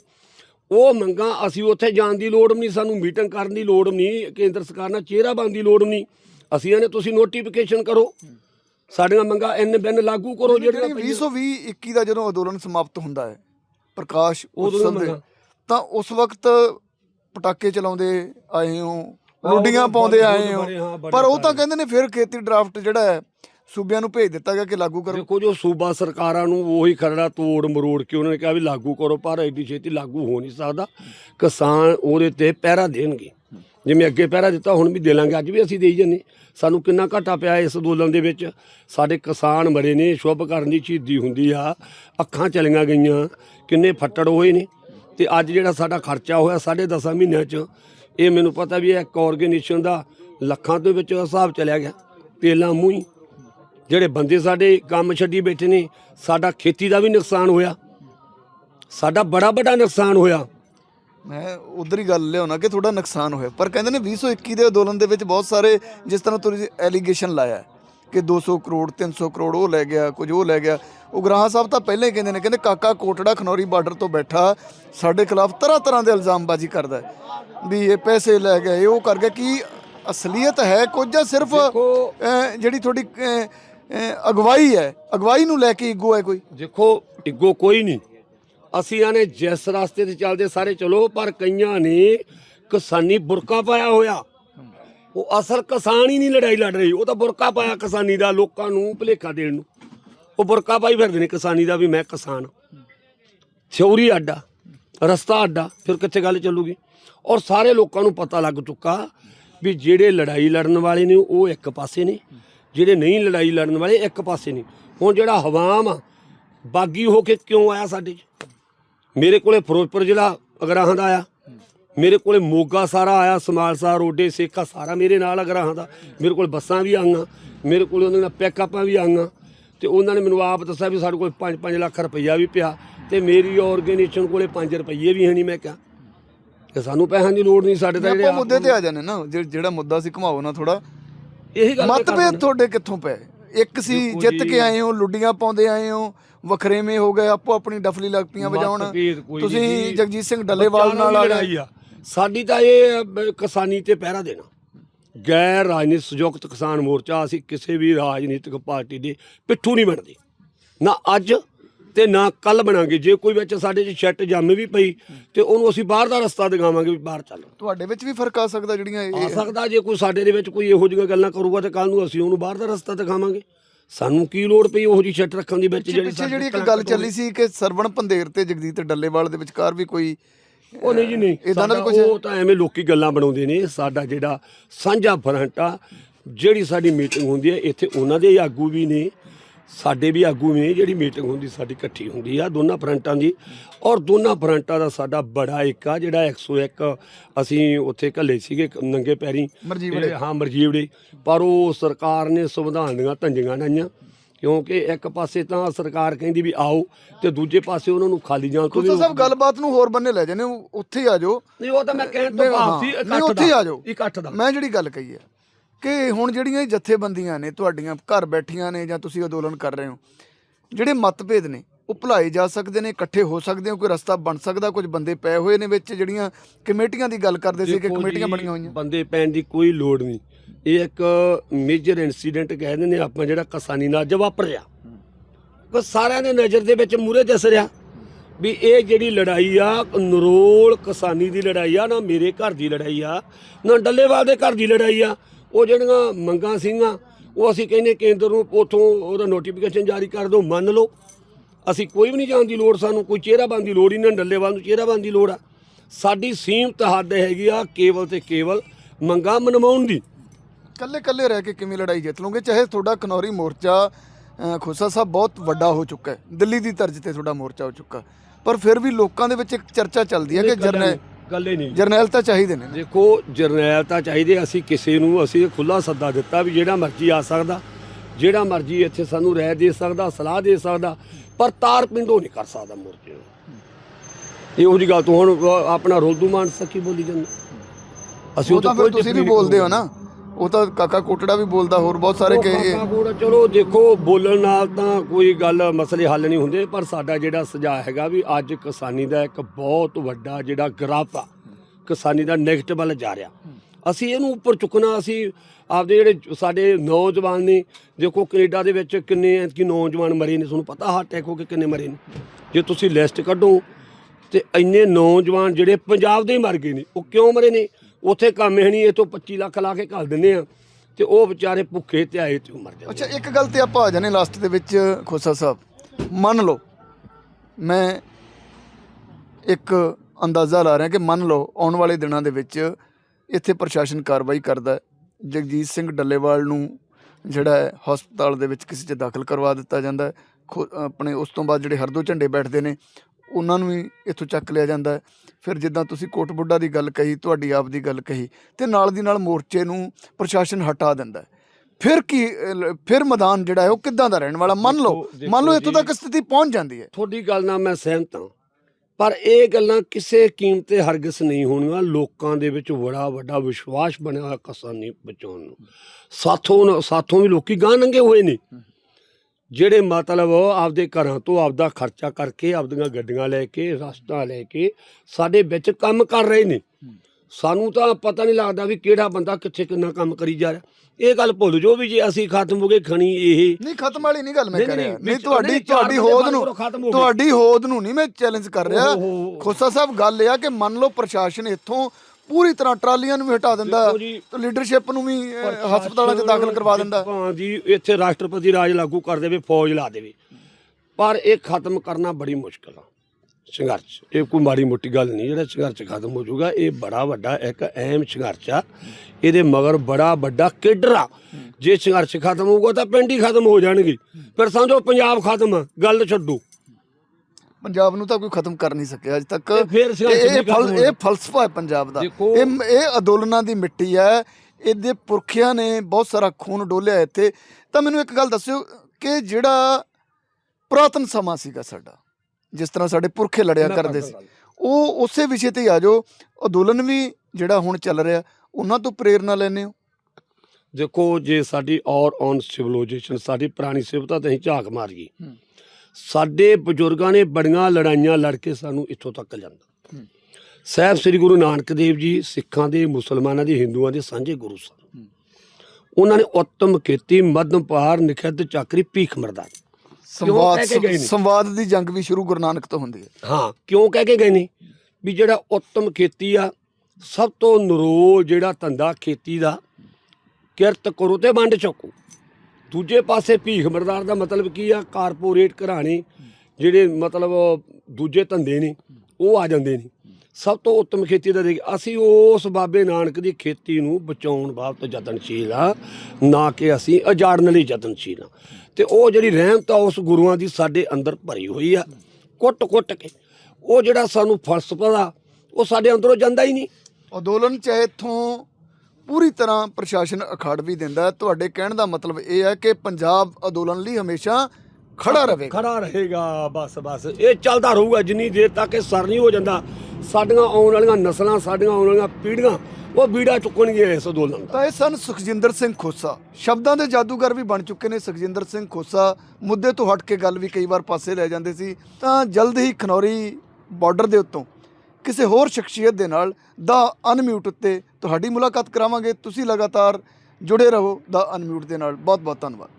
ਉਹ ਮੰਗਾਂ ਅਸੀਂ ਉੱਥੇ ਜਾਣ ਦੀ ਲੋੜ ਨਹੀਂ ਸਾਨੂੰ ਮੀਟਿੰਗ ਕਰਨ ਦੀ ਲੋੜ ਨਹੀਂ ਕੇਂਦਰ ਸਰਕਾਰ ਨਾਲ ਚਿਹਰਾ ਬਣਨ ਦੀ ਲੋੜ ਨਹੀਂ। ਅਸੀਂ ਇਹਨੇ ਤੁਸੀਂ ਨੋਟੀਫਿਕੇਸ਼ਨ ਕਰੋ। ਸਾਡੀਆਂ ਮੰਗਾਂ ਐਨ ਬਿਨ ਲਾਗੂ ਕਰੋ ਜਿਹੜੀਆਂ ਜਿਹੜੀ 2020 21 ਦਾ ਜਦੋਂ ਅੰਦੋਲਨ ਸਮਾਪਤ ਹੁੰਦਾ ਹੈ ਪ੍ਰਕਾਸ਼ ਉਤਸਵ ਦੇ ਮੰਗਾਂ। ਤਾਂ ਉਸ ਵਕਤ ਪਟਾਕੇ ਚਲਾਉਂਦੇ ਆਏ ਹੋ ਲੁੱਡੀਆਂ ਪਾਉਂਦੇ ਆਏ ਹੋ। ਪਰ ਉਹ ਤਾਂ। ਕਹਿੰਦੇ ਨੇ ਫਿਰ ਖੇਤੀ ਡਰਾਫਟ ਜਿਹੜਾ ਹੈ ਸੂਬਿਆਂ ਨੂੰ ਭੇਜ ਦਿੱਤਾ ਗਿਆ ਕਿ ਲਾਗੂ ਕਰੋ। ਦੇਖੋ ਜੋ ਸੂਬਾ ਸਰਕਾਰਾਂ ਨੂੰ ਉਹੀ ਖਰੜਾ ਤੋੜ ਮਰੋੜ ਕੇ ਉਹਨਾਂ ਨੇ ਕਿਹਾ ਵੀ ਲਾਗੂ ਕਰੋ, ਪਰ ਐਡੀ ਛੇਤੀ ਲਾਗੂ ਹੋ ਨਹੀਂ ਸਕਦਾ। ਕਿਸਾਨ ਉਹਦੇ ਤੇ ਪਹਿਰਾ ਦੇਣਗੇ। ਜਿਵੇਂ ਅੱਗੇ ਪਹਿਰਾ ਦਿੱਤਾ, ਹੁਣ ਵੀ ਦੇ ਲਾਂਗੇ। ਅੱਜ ਵੀ ਅਸੀਂ ਦੇਈ ਜੰਨੇ ਸਾਨੂੰ ਕਿੰਨਾ ਘਾਟਾ ਪਿਆ ਇਸ ਅੰਦੋਲਨ ਦੇ ਵਿੱਚ। ਸਾਡੇ ਕਿਸਾਨ ਮਰੇ ਨੇ, ਸ਼ੁਭ ਕਰਨ ਦੀ ਸ਼ਹੀਦੀ ਹੁੰਦੀ ਆ। ਅੱਖਾਂ ਚਲੀਆਂ ਗਈਆਂ, ਕਿੰਨੇ ਫੱਟੜ ਹੋਏ ਨੇ। ਤੇ ਅੱਜ ਜਿਹੜਾ ਸਾਡਾ ਖਰਚਾ ਹੋਇਆ ਸਾਢੇ 10 ਮਹੀਨਿਆਂ 'ਚ, ਇਹ ਮੈਨੂੰ ਪਤਾ ਵੀ ਇੱਕ ਆਰਗੇਨਾਈਜੇਸ਼ਨ ਦਾ ਲੱਖਾਂ ਦੇ ਵਿੱਚ ਹਿਸਾਬ ਚਲਿਆ ਗਿਆ। ਤੇਲਾਂ ਮੂੰਹ ਹੀ। ਜਿਹੜੇ ਬੰਦੇ ਸਾਡੇ ਕੰਮ ਛੱਡੀ ਬੈਠੇ ਨੇ ਸਾਡਾ ਖੇਤੀ ਦਾ ਵੀ ਨੁਕਸਾਨ ਹੋਇਆ। ਸਾਡਾ ਬੜਾ ਵੱਡਾ ਨੁਕਸਾਨ ਹੋਇਆ। ਮੈਂ ਉਧਰ ਹੀ ਗੱਲ ਲਿਆਉਣਾ ਕਿ ਥੋੜਾ ਨੁਕਸਾਨ ਹੋਇਆ। ਪਰ ਕਹਿੰਦੇ ਨੇ 2021 ਦੇ ਅੰਦੋਲਨ ਦੇ ਵਿੱਚ ਬਹੁਤ ਸਾਰੇ ਜਿਸ ਤਰ੍ਹਾਂ ਤੁਸੀਂ ਐਲੀਗੇਸ਼ਨ ਲਾਇਆ ਕਿ 200 ਕਰੋੜ 300 ਕਰੋੜ ਉਹ ਲੈ ਗਿਆ ਕੁਝ ਉਹ ਲੈ ਗਿਆ। ਉਗਰਾਹਾਂ ਸਾਹਿਬ ਤਾਂ ਪਹਿਲਾਂ ਹੀ ਕਹਿੰਦੇ ਨੇ ਕਹਿੰਦੇ ਕਾਕਾ ਕੋਟੜਾ ਖਨੌਰੀ ਬਾਰਡਰ ਤੋਂ ਬੈਠਾ ਸਾਡੇ ਖਿਲਾਫ ਤਰ੍ਹਾਂ ਤਰ੍ਹਾਂ ਦੇ ਇਲਜ਼ਾਮਬਾਜ਼ੀ ਕਰਦਾ ਵੀ ਇਹ ਪੈਸੇ ਲੈ ਗਏ ਉਹ ਕਰ ਗਿਆ। ਕੀ ਅਸਲੀਅਤ ਹੈ ਕੁਝ ਜਾਂ ਸਿਰਫ ਜਿਹੜੀ ਤੁਹਾਡੀ ਅਗਵਾਈ ਹੈ। ਅਗਵਾਈ ਨੂੰ ਲੈ ਕੇ ਈਗੋ ਹੈ ਕੋਈ। ਦੇਖੋ, ਇੱਗੋ ਕੋਈ ਨਹੀਂ। ਅਸੀਂ ਆਨੇ ਜਿਸ ਰਸਤੇ ਤੇ ਚੱਲਦੇ ਸਾਰੇ ਚਲੋ, ਪਰ ਕਈਆਂ ਨੇ ਕਿਸਾਨੀ ਬੁਰਕਾ ਪਾਇਆ ਹੋਇਆ। ਉਹ ਅਸਲ ਕਿਸਾਨ ਹੀ ਨਹੀਂ ਲੜਾਈ ਲੜ ਰਹੀ। ਉਹ ਤਾਂ ਬੁਰਕਾ ਪਾਇਆ ਕਿਸਾਨੀ ਦਾ, ਲੋਕਾਂ ਨੂੰ ਭੁਲੇਖਾ ਦੇਣ ਨੂੰ। ਉਹ ਬੁਰਕਾ ਪਾਈ ਫਿਰਦੇ ਨੇ ਕਿਸਾਨੀ ਦਾ ਵੀ ਮੈਂ ਕਿਸਾਨ ਥਿਉਰੀ ਅੱਡਾ, ਰਸਤਾ ਅੱਡਾ, ਫਿਰ ਕਿੱਥੇ ਗੱਲ ਚੱਲੂਗੀ? ਔਰ ਸਾਰੇ ਲੋਕਾਂ ਨੂੰ ਪਤਾ ਲੱਗ ਚੁੱਕਾ ਵੀ ਜਿਹੜੇ ਲੜਾਈ ਲੜਨ ਵਾਲੇ ਨੇ, ਉਹ ਇੱਕ ਪਾਸੇ ਨੇ। ਜਿਹੜੇ ਨਹੀਂ ਲੜਾਈ ਲੜਨ ਵਾਲੇ ਇੱਕ ਪਾਸੇ ਨੇ ਹੁਣ ਜਿਹੜਾ ਹਵਾਮ ਆ ਬਾਗੀ ਹੋ ਕੇ ਕਿਉਂ ਆਇਆ ਸਾਡੇ 'ਚ? ਮੇਰੇ ਕੋਲੇ ਫਿਰੋਜ਼ਪੁਰ ਜ਼ਿਲ੍ਹਾ ਅਗਰਾਹਾਂ ਦਾ ਆਇਆ। ਮੇਰੇ ਕੋਲੇ ਮੋਗਾ ਸਾਰਾ ਆਇਆ ਸਮਾਲਸਾ ਰੋਡੇ ਸੇਖਾ ਸਾਰਾ ਮੇਰੇ ਨਾਲ ਅਗਰਾਹਾਂ ਦਾ। ਮੇਰੇ ਕੋਲ ਬੱਸਾਂ ਵੀ ਆਈਆਂ ਮੇਰੇ ਕੋਲ ਉਹਨਾਂ ਦੀਆਂ ਪਿਕਅਪਾਂ ਵੀ ਆਈਆਂ। ਤੇ ਉਹਨਾਂ ਨੇ ਮੈਨੂੰ ਆਪ ਦੱਸਿਆ ਵੀ ਸਾਡੇ ਕੋਲ 5-5 ਲੱਖ ਰੁਪਈਆ ਵੀ ਪਿਆ ਤੇ ਮੇਰੀ ਆਰਗੇਨਾਈਜੇਸ਼ਨ ਕੋਲੇ 5 ਰੁਪਈਏ ਵੀ ਹੈ ਨਹੀਂ ਮੈਂ ਕਿਹਾ। ਕਿ ਸਾਨੂੰ ਪੈਸਿਆਂ ਦੀ ਲੋੜ ਨਹੀਂ ਸਾਡੇ ਤਾਂ ਜਿਹੜੇ ਆਪਾਂ ਮੁੱਦੇ ਤੇ ਆ ਜਾਂਦੇ ਨਾ ਜਿਹ- ਜਿਹੜਾ ਮੁੱਦਾ ਸੀ ਘੁਮਾਓ ਨਾ ਥੋੜਾ ਇਹੀ ਗੱਲ ਮਤਭੇਦ ਤੁਹਾਡੇ ਕਿੱਥੋਂ ਪਏ? ਇੱਕ ਸੀ ਜਿੱਤ। ਕੇ ਆਏ ਹੋ ਲੁੱਡੀਆਂ ਪਾਉਂਦੇ ਆਏ ਹੋ ਵਖਰੇਵੇਂ ਹੋ ਗਏ ਆਪੋ ਆਪਣੀ ਡਫਲੀ ਲੱਗ ਪਈਆਂ ਵਜਾਉਣ। ਤੁਸੀਂ। ਜਗਜੀਤ ਸਿੰਘ ਡੱਲੇਵਾਲ ਨਾਲ ਲੜਾਈ ਆ। ਸਾਡੀ ਤਾਂ ਇਹ ਕਿਸਾਨੀ ਤੇ ਪਹਿਰਾ ਦੇਣਾ। ਗੈਰ ਰਾਜਨੀਤਿਕ ਸੰਯੁਕਤ ਕਿਸਾਨ ਮੋਰਚਾ ਅਸੀਂ ਕਿਸੇ ਵੀ ਰਾਜਨੀਤਿਕ ਪਾਰਟੀ ਦੇ ਪਿੱਠੂ ਨਹੀਂ ਬਣਦੇ। ਨਾ ਅੱਜ ਤੇ ਨਾ ਕੱਲ ਬਣਾਂਗੇ। ਜੇ ਕੋਈ ਵਿੱਚ ਸਾਡੇ 'ਚ ਛੱਟ ਜੰਮ ਵੀ ਪਈ ਤੇ ਉਹਨੂੰ ਅਸੀਂ ਬਾਹਰ ਦਾ ਰਸਤਾ ਦਿਖਾਵਾਂਗੇ ਵੀ ਬਾਹਰ ਚੱਲ। ਤੁਹਾਡੇ ਵਿੱਚ ਵੀ ਫ਼ਰਕ ਆ ਸਕਦਾ ਜਿਹੜੀਆਂ ਆ ਇਹ ਸਕਦਾ ਜੇ ਕੋਈ ਸਾਡੇ ਦੇ ਵਿੱਚ ਕੋਈ ਇਹੋ ਜਿਹੀਆਂ ਗੱਲਾਂ ਕਰੂਗਾ ਤੇ ਕੱਲ ਨੂੰ ਅਸੀਂ ਉਹਨੂੰ ਬਾਹਰ ਦਾ ਰਸਤਾ ਦਿਖਾਵਾਂਗੇ। ਸਾਨੂੰ ਕੀ ਲੋੜ ਪਈ ਉਹੋ ਜਿਹੀ ਛੱਟ ਰੱਖਣ ਦੀ ਵਿੱਚ ਜਿਹੜੀ ਪਿੱਛੇ ਜਿਹੜੀ ਇੱਕ ਗੱਲ। ਚੱਲੀ ਸੀ ਕਿ ਸਰਵਣ ਪੰਧੇਰ ਤੇ ਜਗਦੀਤ ਡੱਲੇਵਾਲ ਦੇ ਵਿਚਕਾਰ ਵੀ ਕੋਈ ਉਹ ਨਹੀਂ ਜੀ ਨਹੀਂ। ਏਦਾਂ ਦਾ ਕੁਛ ਉਹ ਤਾਂ ਐਵੇਂ ਲੋਕੀ ਗੱਲਾਂ ਬਣਾਉਂਦੇ ਨੇ। ਸਾਡਾ ਜਿਹੜਾ ਸਾਂਝਾ ਫਰੰਟ ਆ ਜਿਹੜੀ ਸਾਡੀ ਮੀਟਿੰਗ ਹੁੰਦੀ ਹੈ ਇੱਥੇ ਉਹਨਾਂ ਦੇ ਆਗੂ ਵੀ ਨੇ। ਸਾਡੇ ਵੀ ਆਗੂ ਨੇ ਜਿਹੜੀ ਮੀਟਿੰਗ ਹੁੰਦੀ ਸਾਡੀ ਇਕੱਠੀ ਹੁੰਦੀ ਆ ਦੋਨਾਂ ਫਰੰਟਾਂ ਦੀ। ਔਰ ਦੋਨਾਂ ਫਰੰਟਾਂ ਦਾ ਸਾਡਾ ਬੜਾ ਇੱਕ ਆ ਜਿਹੜਾ 101 ਅਸੀਂ ਉੱਥੇ ਘੱਲੇ ਸੀਗੇ ਨੰਗੇ ਪੈਰੀ। ਮਰਜੀਵੜੇ। ਹਾਂ ਮਰਜੀਵੜੇ ਪਰ ਉਹ ਸਰਕਾਰ ਨੇ ਸੰਵਿਧਾਨ ਦੀਆਂ ਧੰਜੀਆਂ ਨਾਈਆਂ ਕਿਉਂਕਿ ਇੱਕ ਪਾਸੇ ਤਾਂ ਸਰਕਾਰ ਕਹਿੰਦੀ ਵੀ ਆਓ ਤੇ ਦੂਜੇ ਪਾਸੇ ਉਹਨਾਂ ਨੂੰ ਖਾਲੀ ਜਾਣ ਤੋਂ ਵੀ ਸਾਹਿਬ ਗੱਲਬਾਤ ਨੂੰ ਹੋਰ ਬੰਨੇ ਲੈ ਜਾਂਦੇ ਉੱਥੇ ਆ ਜਾਓ। ਨਹੀਂ ਉਹ ਤਾਂ ਮੈਂ ਕਹਿਣ ਤੋਂ ਭਾਵ ਸੀ ਇਕੱਠ ਆ ਜਾਓ। ਇਕੱਠ ਦਾ। ਮੈਂ ਜਿਹੜੀ ਗੱਲ ਕਹੀ ਹੈ। ਕਿ ਹੁਣ ਜਿਹੜੀਆਂ ਜਥੇਬੰਦੀਆਂ ਨੇ ਤੁਹਾਡੀਆਂ ਘਰ ਬੈਠੀਆਂ ਨੇ ਜਾਂ ਤੁਸੀਂ ਅੰਦੋਲਨ ਕਰ ਰਹੇ ਹੋ ਜਿਹੜੇ ਮਤਭੇਦ ਨੇ ਉਹ ਭੁਲਾਏ ਜਾ ਸਕਦੇ ਨੇ ਇਕੱਠੇ ਹੋ ਸਕਦੇ ਹੋ ਕੋਈ ਰਸਤਾ ਬਣ ਸਕਦਾ ਕੁਝ ਬੰਦੇ ਪਏ ਹੋਏ ਨੇ ਵਿੱਚ ਜਿਹੜੀਆਂ ਕਮੇਟੀਆਂ ਦੀ ਗੱਲ ਕਰਦੇ ਸੀ ਕਿ ਦੇਖੋ ਕਮੇਟੀਆਂ ਜੀ, ਬਣੀਆਂ ਹੋਈਆਂ। ਬੰਦੇ ਪੈਣ ਦੀ ਕੋਈ ਲੋੜ ਨਹੀਂ। ਇਹ ਇੱਕ ਮੇਜਰ ਇਨਸੀਡੈਂਟ ਕਹਿੰਦੇ ਨੇ ਆਪਾਂ ਜਿਹੜਾ ਕਿਸਾਨੀ ਨਾਲ ਅੱਜ ਵਾਪਰਿਆ ਕੋ ਸਾਰਿਆਂ ਦੇ ਨਜ਼ਰ ਦੇ ਵਿੱਚ ਮੂਰੇ ਦਿਸ ਰਿਹਾ ਵੀ ਇਹ ਜਿਹੜੀ ਲੜਾਈ ਆ ਨਰੋਲ ਕਿਸਾਨੀ ਦੀ ਲੜਾਈ ਆ ਨਾ ਮੇਰੇ ਘਰ ਦੀ ਲੜਾਈ ਆ ਨਾ ਡੱਲੇਵਾਲ ਦੇ ਘਰ ਦੀ ਲੜਾਈ ਆ। ਉਹ ਜਿਹੜੀਆਂ ਮੰਗਾਂ ਸਿੰਘਾਂ ਉਹ ਅਸੀਂ ਕਹਿੰਦੇ ਕੇਂਦਰ ਨੂੰ ਉਥੋਂ ਉਹਦਾ ਨੋਟੀਫਿਕੇਸ਼ਨ ਜਾਰੀ ਕਰ ਦਿਓ ਮੰਨ ਲਓ। ਅਸੀਂ ਕੋਈ ਵੀ ਨਹੀਂ ਜਾਣ ਦੀ ਲੋੜ ਸਾਨੂੰ ਕੋਈ ਚਿਹਰਾਬੰਦ ਦੀ ਲੋੜ ਹੀ ਨਹੀਂ ਡੱਲੇਵਾਲ ਨੂੰ ਚਿਹਰਾਬੰਦ ਦੀ ਲੋੜ ਆ। ਸਾਡੀ ਸੀਮਤ ਹੱਦ ਹੈਗੀ ਆ ਕੇਵਲ ਤੇ ਕੇਵਲ ਮੰਗਾਂ ਮਨਵਾਉਣ ਦੀ। ਕੱਲੇ ਕੱਲੇ ਰਹਿ ਕੇ ਕਿਵੇਂ ਲੜਾਈ ਜਿੱਤ ਲਓਗੇ? ਚਾਹੇ ਤੁਹਾਡਾ ਕਨੌਰੀ ਮੋਰਚਾ ਖੋਸਾ ਸਾਹਿਬ ਬਹੁਤ ਵੱਡਾ ਹੋ ਚੁੱਕਾ ਹੈ। ਦਿੱਲੀ ਦੀ ਤਰਜ਼ ਤੇ ਤੁਹਾਡਾ ਮੋਰਚਾ ਹੋ ਚੁੱਕਾ ਪਰ ਫਿਰ ਵੀ ਲੋਕਾਂ ਦੇ ਵਿੱਚ ਇੱਕ ਚਰਚਾ ਚੱਲਦੀ ਹੈ ਕਿ ਜਰਨੈਲ ਗੱਲੇ ਨਹੀਂ। ਜਰਨੈਲ ਤਾਂ ਚਾਹੀਦੇ ਨੇ। ਦੇਖੋ ਜਰਨੈਲ ਤਾਂ ਚਾਹੀਦੇ ਅਸੀਂ ਕਿਸੇ ਨੂੰ ਅਸੀਂ ਖੁੱਲਾ ਸੱਦਾ ਦਿੱਤਾ ਵੀ ਜਿਹੜਾ ਮਰਜ਼ੀ ਆ ਸਕਦਾ ਜਿਹੜਾ ਮਰਜ਼ੀ ਇੱਥੇ ਸਾਨੂੰ ਰਾਏ ਦੇ ਸਕਦਾ ਸਲਾਹ ਦੇ ਸਕਦਾ ਪਰ ਤਾਰ ਪਿੰਡੋਂ ਨਹੀਂ ਕਰ ਸਕਦਾ ਮੋਰਚੇ ਨੂੰ ਇਹੋ ਜੀ ਗੱਲ ਤੋਂ ਹੁਣ ਆਪਣਾ ਰੋਲਦੂ ਮਾਨ ਸਕੀ ਬੋਲੀ ਜਾਂਦਾ? ਅਸੀਂ ਉਹ ਤਾਂ ਫਿਰ ਤੁਸੀਂ ਵੀ ਬੋਲਦੇ ਹੋ ਨਾ। ਉਹ ਤਾਂ ਕਾਕਾ ਕੋਟੜਾ ਵੀ ਬੋਲਦਾ ਹੋਰ ਬਹੁਤ ਸਾਰੇ ਕਾਕਾ ਚਲੋ ਦੇਖੋ ਬੋਲਣ ਨਾਲ ਤਾਂ ਕੋਈ ਗੱਲ ਮਸਲੇ ਹੱਲ ਨਹੀਂ ਹੁੰਦੇ ਪਰ ਸਾਡਾ ਜਿਹੜਾ ਸੁਝਾਅ ਹੈਗਾ ਵੀ ਅੱਜ ਕਿਸਾਨੀ ਦਾ ਇੱਕ ਬਹੁਤ ਵੱਡਾ ਜਿਹੜਾ ਗ੍ਰਾਫ ਆ ਕਿਸਾਨੀ ਦਾ ਨੈਗੇਟਿਵ ਵੱਲ ਜਾ ਰਿਹਾ। ਅਸੀਂ ਇਹਨੂੰ ਉੱਪਰ ਚੁੱਕਣਾ ਅਸੀਂ ਆਪਦੇ ਜਿਹੜੇ ਸਾਡੇ ਨੌਜਵਾਨ ਨੇ ਦੇਖੋ ਕੈਨੇਡਾ ਦੇ ਵਿੱਚ ਕਿੰਨੇ ਕਿ ਨੌਜਵਾਨ ਮਰੇ ਨੇ ਤੁਹਾਨੂੰ ਪਤਾ ਹਾਰਟ ਅਟੈਕ ਹੋ ਕੇ ਕਿੰਨੇ ਮਰੇ ਨੇ। ਜੇ ਤੁਸੀਂ ਲਿਸਟ ਕੱਢੋ ਤੇ ਇੰਨੇ ਨੌਜਵਾਨ ਜਿਹੜੇ ਪੰਜਾਬ ਦੇ ਹੀ ਮਰ ਗਏ ਨੇ ਉਹ ਕਿਉਂ ਮਰੇ ਨੇ? ਉੱਥੇ ਕੰਮ ਹੈ ਨਹੀਂ ਇਹ ਤੋਂ 25 ਲੱਖ ਲਾ ਕੇ ਘੱਲ ਦਿੰਦੇ ਆ। ਤੇ ਉਹ ਵਿਚਾਰੇ ਭੁੱਖੇ ਤੇ ਆਏ ਤੇ ਮਰ ਜਾਂਦੇ ਅੱਛਾ, ਇੱਕ ਗੱਲ ਤੇ ਆਪਾਂ ਆ ਜਾਣੇ ਲਾਸਟ ਦੇ ਵਿੱਚ, ਖੋਸਾ ਸਾਹਿਬ। ਮੰਨ ਲਓ, ਮੈਂ ਇੱਕ ਅੰਦਾਜ਼ਾ ਲਾ ਰਿਹਾ ਕਿ ਮੰਨ ਲਓ, ਆਉਣ ਵਾਲੇ ਦਿਨਾਂ ਦੇ ਵਿੱਚ ਇੱਥੇ ਪ੍ਰਸ਼ਾਸਨ ਕਾਰਵਾਈ ਕਰਦਾ ਹੈ। ਜਗਜੀਤ ਸਿੰਘ ਡੱਲੇਵਾਲ ਨੂੰ ਜਿਹੜਾ ਹੈ, ਹਸਪਤਾਲ ਦੇ ਵਿੱਚ ਕਿਸੇ 'ਚ ਦਾਖਲ ਕਰਵਾ ਦਿੱਤਾ ਜਾਂਦਾ ਹੈ। ਖੁ- ਆਪਣੇ ਉਸ ਤੋਂ ਬਾਅਦ ਜਿਹੜੇ ਹਰਦੋ ਝੰਡੇ ਬੈਠਦੇ ਨੇ ਉਹਨਾਂ ਨੂੰ ਵੀ ਇੱਥੋਂ ਚੱਕ ਲਿਆ ਜਾਂਦਾ ਹੈ। ਫਿਰ ਜਿੱਦਾਂ ਤੁਸੀਂ ਕੋਟ ਬੁੱਢਾ ਦੀ ਗੱਲ ਕਹੀ ਤੁਹਾਡੀ ਆਪ ਦੀ ਗੱਲ ਕਹੀ ਤੇ ਨਾਲ ਦੀ ਨਾਲ ਮੋਰਚੇ ਨੂੰ ਪ੍ਰਸ਼ਾਸਨ ਹਟਾ ਦਿੰਦਾ ਫਿਰ ਕੀ ਫਿਰ ਮੈਦਾਨ ਜਿਹੜਾ ਹੈ ਉਹ ਕਿੱਦਾਂ ਦਾ ਰਹਿਣ ਵਾਲਾ? ਮੰਨ ਲਓ ਮੰਨ ਲਓ ਇੱਥੋਂ ਤੱਕ ਸਥਿਤੀ ਪਹੁੰਚ ਜਾਂਦੀ ਹੈ। ਤੁਹਾਡੀ ਗੱਲ ਨਾਲ ਮੈਂ ਸਹਿਮਤ ਹਾਂ ਪਰ ਇਹ ਗੱਲਾਂ ਕਿਸੇ ਕੀਮਤ ਤੇ ਹਰਗਿਜ਼ ਨਹੀਂ ਹੋਣੀਆਂ। ਲੋਕਾਂ ਦੇ ਵਿੱਚ ਬੜਾ ਵੱਡਾ ਵਿਸ਼ਵਾਸ ਬਣਿਆ ਹੋਇਆ ਕਿਸਾਨੀ ਬਚਾਉਣ ਨੂੰ। ਸਾਥੋਂ ਸਾਥੋਂ ਵੀ ਲੋਕੀ ਗਾਂ ਨੰਗੇ ਹੋਏ ਨੇ। ਜਿਹੜੇ ਮਤਲਬ ਆਪਦੇ ਘਰਾਂ ਤੋਂ ਆਪਦਾ ਖਰਚਾ ਕਰਕੇ ਆਪਦੀਆਂ ਗੱਡੀਆਂ ਲੈ ਕੇ ਰਸਤਾ ਲੈ ਕੇ ਸਾਡੇ ਵਿੱਚ ਕੰਮ ਕਰ ਰਹੇ ਨੇ। ਸਾਨੂੰ ਤਾਂ ਪਤਾ ਨਹੀਂ ਲੱਗਦਾ ਵੀ ਕਿਹੜਾ ਬੰਦਾ ਕਿੱਥੇ ਕਿੰਨਾ ਕੰਮ ਕਰੀ ਜਾ ਰਿਹਾ। ਇਹ ਗੱਲ ਭੁੱਲ ਜੋ ਵੀ ਜੇ ਅਸੀਂ ਖਤਮ ਹੋ ਗਏ ਖਣੀ ਇਹ। ਨਹੀਂ ਖਤਮ ਵਾਲੀ ਨਹੀਂ ਗੱਲ ਮੈਂ ਕਰ ਰਿਹਾ। ਨਹੀਂ, ਤੁਹਾਡੀ ਤੁਹਾਡੀ ਹੋਦ ਨੂੰ। ਤੁਹਾਡੀ ਹੋਦ ਨੂੰ ਨਹੀਂ ਮੈਂ ਚੈਲੰਜ ਕਰ ਰਿਹਾ। ਖੋਸਾ ਸਾਹਿਬ ਗੱਲ ਇਹ ਆ ਕਿ ਮੰਨ ਲਓ ਪ੍ਰਸ਼ਾਸਨ ਇੱਥੋਂ ਪੂਰੀ ਤਰ੍ਹਾਂ ਟਰਾਲੀਆਂ ਨੂੰ ਵੀ ਹਟਾ ਦਿੰਦਾ ਤੇ ਲੀਡਰਸ਼ਿਪ ਨੂੰ ਵੀ ਹਸਪਤਾਲਾਂ 'ਚ ਦਾਖਲ ਕਰਵਾ ਦਿੰਦਾ। ਹਾਂ ਜੀ ਇੱਥੇ ਰਾਸ਼ਟਰਪਤੀ ਰਾਜ ਲਾਗੂ ਕਰ ਦੇਵੇ ਫੌਜ ਲਾ ਦੇਵੇ। ਪਰ ਇਹ ਖਤਮ ਕਰਨਾ ਬੜੀ ਮੁਸ਼ਕਲ ਆ। ਸੰਘਰਸ਼ ਇਹ ਕੋਈ ਮਾੜੀ ਮੋਟੀ ਗੱਲ ਨਹੀਂ ਜਿਹੜਾ ਸੰਘਰਸ਼ ਖਤਮ ਹੋ ਜਾਊਗਾ ਇਹ ਬੜਾ ਵੱਡਾ ਇੱਕ ਅਹਿਮ ਸੰਘਰਸ਼ ਆ। ਇਹਦੇ ਮਗਰ ਬੜਾ ਵੱਡਾ ਕੇਡਰ ਆ। ਜੇ ਸੰਘਰਸ਼ ਖਤਮ ਹੋਊਗਾ ਤਾਂ ਪਿੰਡ ਹੀ ਖਤਮ ਹੋ ਜਾਣਗੇ। ਫਿਰ ਸਮਝੋ ਪੰਜਾਬ ਖਤਮ ਗੱਲ ਛੱਡੋ। ਪੰਜਾਬ ਨੂੰ ਤਾਂ ਕੋਈ ਖਤਮ ਕਰ ਨਹੀਂ ਸਕਿਆ ਅੱਜ ਤੱਕ। ਫਿਰ ਇਹ ਸੰਘਰਸ਼ ਇਹ ਨਹੀਂ ਫਲ ਇਹ। ਫਲਸਫਾ ਹੈ ਪੰਜਾਬ ਦਾ। ਦੇਖੋ- ਇਹ ਇਹ ਅੰਦੋਲਨਾਂ ਦੀ ਮਿੱਟੀ ਹੈ। ਇਹਦੇ ਪੁਰਖਿਆਂ ਨੇ ਬਹੁਤ ਸਾਰਾ ਖੂਨ ਡੋਲਿਆ ਇੱਥੇ। ਤਾਂ ਮੈਨੂੰ ਇੱਕ ਗੱਲ ਦੱਸਿਓ ਕਿ ਜਿਹੜਾ ਪੁਰਾਤਨ ਸਮਾਂ ਸੀਗਾ ਸਾਡਾ ਜਿਸ ਤਰ੍ਹਾਂ ਸਾਡੇ ਪੁਰਖੇ ਲੜਿਆ ਕਰਦੇ ਸੀ। ਉਹ ਉਸੇ ਵਿਸ਼ੇ ਤੇ ਹੀ ਆ ਜਾਓ। ਅੰਦੋਲਨ ਵੀ ਜਿਹੜਾ ਹੁਣ ਚੱਲ ਰਿਹਾ ਉਹਨਾਂ ਤੋਂ ਪ੍ਰੇਰਨਾ ਲੈਣੇ ਹੋ? ਦੇਖੋ ਜੇ ਸਾਡੀ ਔਰ ਔਨ ਸਿਵਲਾਈਜੇਸ਼ਨ ਸਾਡੀ ਪੁਰਾਣੀ ਸਭਿਅਤਾ ਤੇ ਅਸੀਂ ਝਾਕ ਮਾਰੀਏ ਹੂੰ। ਸਾਡੇ ਬਜ਼ੁਰਗਾਂ ਨੇ ਬੜੀਆਂ ਲੜਾਈਆਂ ਲੜ ਕੇ ਸਾਨੂੰ ਇੱਥੋਂ ਤੱਕ ਲਿਆਂਦਾ। ਸਾਹਿਬ ਸ੍ਰੀ ਗੁਰੂ ਨਾਨਕ ਦੇਵ ਜੀ ਸਿੱਖਾਂ ਦੇ ਮੁਸਲਮਾਨਾਂ ਦੇ ਹਿੰਦੂਆਂ ਦੇ ਸਾਂਝੇ ਗੁਰੂ ਸਨ। ਉਹਨਾਂ ਨੇ ਉੱਤਮ ਕੀਤੀ ਮੱਧਮ ਪਾਰ ਨਿਖਿੱਧ ਚਾਕਰੀ ਭੀਖ ਮਰਦਾਨ ਸੰਵਾਦ? ਸੰਵਾਦ ਦੀ ਜੰਗ ਵੀ ਸ਼ੁਰੂ ਗੁਰੂ ਨਾਨਕ ਤੋਂ ਹੁੰਦੀ ਹੈ ਹਾਂ ਕਿਉਂ ਕਹਿ ਕੇ ਗਏ ਨੇ ਵੀ ਜਿਹੜਾ ਉੱਤਮ ਖੇਤੀ ਆ ਸਭ ਤੋਂ ਨਰੋ ਜਿਹੜਾ ਧੰਦਾ ਖੇਤੀ ਦਾ ਕਿਰਤ ਕਰੋ ਤੇ ਵੰਡ ਛਕੋ ਦੂਜੇ ਪਾਸੇ ਭੀਖ ਮਰਦਾਰ ਦਾ ਮਤਲਬ ਕੀ ਆ? ਕਾਰਪੋਰੇਟ ਘਰਾਣੇ ਜਿਹੜੇ ਮਤਲਬ ਦੂਜੇ ਧੰਦੇ ਨੇ, ਉਹ ਆ ਜਾਂਦੇ ਨੇ। ਸਭ ਤੋਂ ਉੱਤਮ ਖੇਤੀ ਦਾ ਦੇਖ, ਅਸੀਂ ਉਸ ਬਾਬੇ ਨਾਨਕ ਦੀ ਖੇਤੀ ਨੂੰ ਬਚਾਉਣ ਬਾਬਤ ਯਤਨਸ਼ੀਲ ਆ, ਨਾ ਕਿ ਅਸੀਂ ਉਜਾੜਨ ਲਈ ਯਤਨਸ਼ੀਲ ਆ। ਤੇ ਉਹ ਜਿਹੜੀ ਰਹਿਮਤ ਆ, ਉਸ ਗੁਰੂਆਂ ਦੀ ਸਾਡੇ ਅੰਦਰ ਭਰੀ ਹੋਈ ਆ, ਕੁੱਟ-ਕੁੱਟ ਕੇ। ਉਹ ਜਿਹੜਾ ਸਾਨੂੰ ਫਲਸਫਾ ਦਾ ਉਹ ਸਾਡੇ ਅੰਦਰੋਂ ਜਾਂਦਾ ਹੀ ਨਹੀਂ। ਅੰਦੋਲਨ ਚਾਹੇ ਇੱਥੋਂ ਪੂਰੀ ਤਰ੍ਹਾਂ ਪ੍ਰਸ਼ਾਸਨ ਅਖਾੜ ਵੀ ਦਿੰਦਾ ਹੈ। ਤੁਹਾਡੇ ਕਹਿਣ ਦਾ ਮਤਲਬ ਇਹ ਹੈ ਕਿ ਪੰਜਾਬ ਅੰਦੋਲਨ ਲਈ ਹਮੇਸ਼ਾ ਖੜਾ ਰਹੇਗਾ। ਖੜਾ ਰਹੇਗਾ ਬਸ ਬਸ। ਇਹ ਚੱਲਦਾ ਰਹੂਗਾ ਜਿੰਨੀ ਦੇਰ ਤੱਕ ਇਹ ਸਰ ਨਹੀਂ ਹੋ ਜਾਂਦਾ। ਸਾਡੀਆਂ ਆਉਣ ਵਾਲੀਆਂ ਨਸਲਾਂ ਸਾਡੀਆਂ ਆਉਣ ਵਾਲੀਆਂ ਪੀੜ੍ਹੀਆਂ ਉਹ ਬੀੜਾ ਚੁੱਕਣਗੀਆਂ ਇਸ ਅੰਦੋਲਨ ਦਾ। ਤਾਂ ਇਹ ਸਨ ਸੁਖਜਿੰਦਰ ਸਿੰਘ ਖੋਸਾ। ਸ਼ਬਦਾਂ ਦੇ ਜਾਦੂਗਰ ਵੀ ਬਣ ਚੁੱਕੇ ਨੇ ਸੁਖਜਿੰਦਰ ਸਿੰਘ ਖੋਸਾ। ਮੁੱਦੇ ਤੋਂ ਹਟ ਕੇ ਗੱਲ ਵੀ ਕਈ ਵਾਰ ਪਾਸੇ ਲੈ ਜਾਂਦੇ ਸੀ। ਤਾਂ ਜਲਦ ਹੀ ਖਨੌਰੀ ਬਾਰਡਰ ਦੇ ਉੱਤੋਂ ਕਿਸੇ ਹੋਰ ਸ਼ਖਸੀਅਤ ਦੇ ਨਾਲ ਦਾ ਅਨਮਿਊਟ ਉੱਤੇ ਤੁਹਾਡੀ ਮੁਲਾਕਾਤ ਕਰਾਵਾਂਗੇ। ਤੁਸੀਂ ਲਗਾਤਾਰ ਜੁੜੇ ਰਹੋ ਦਾ ਅਨਮਿਊਟ ਦੇ ਨਾਲ। ਬਹੁਤ ਬਹੁਤ ਧੰਨਵਾਦ।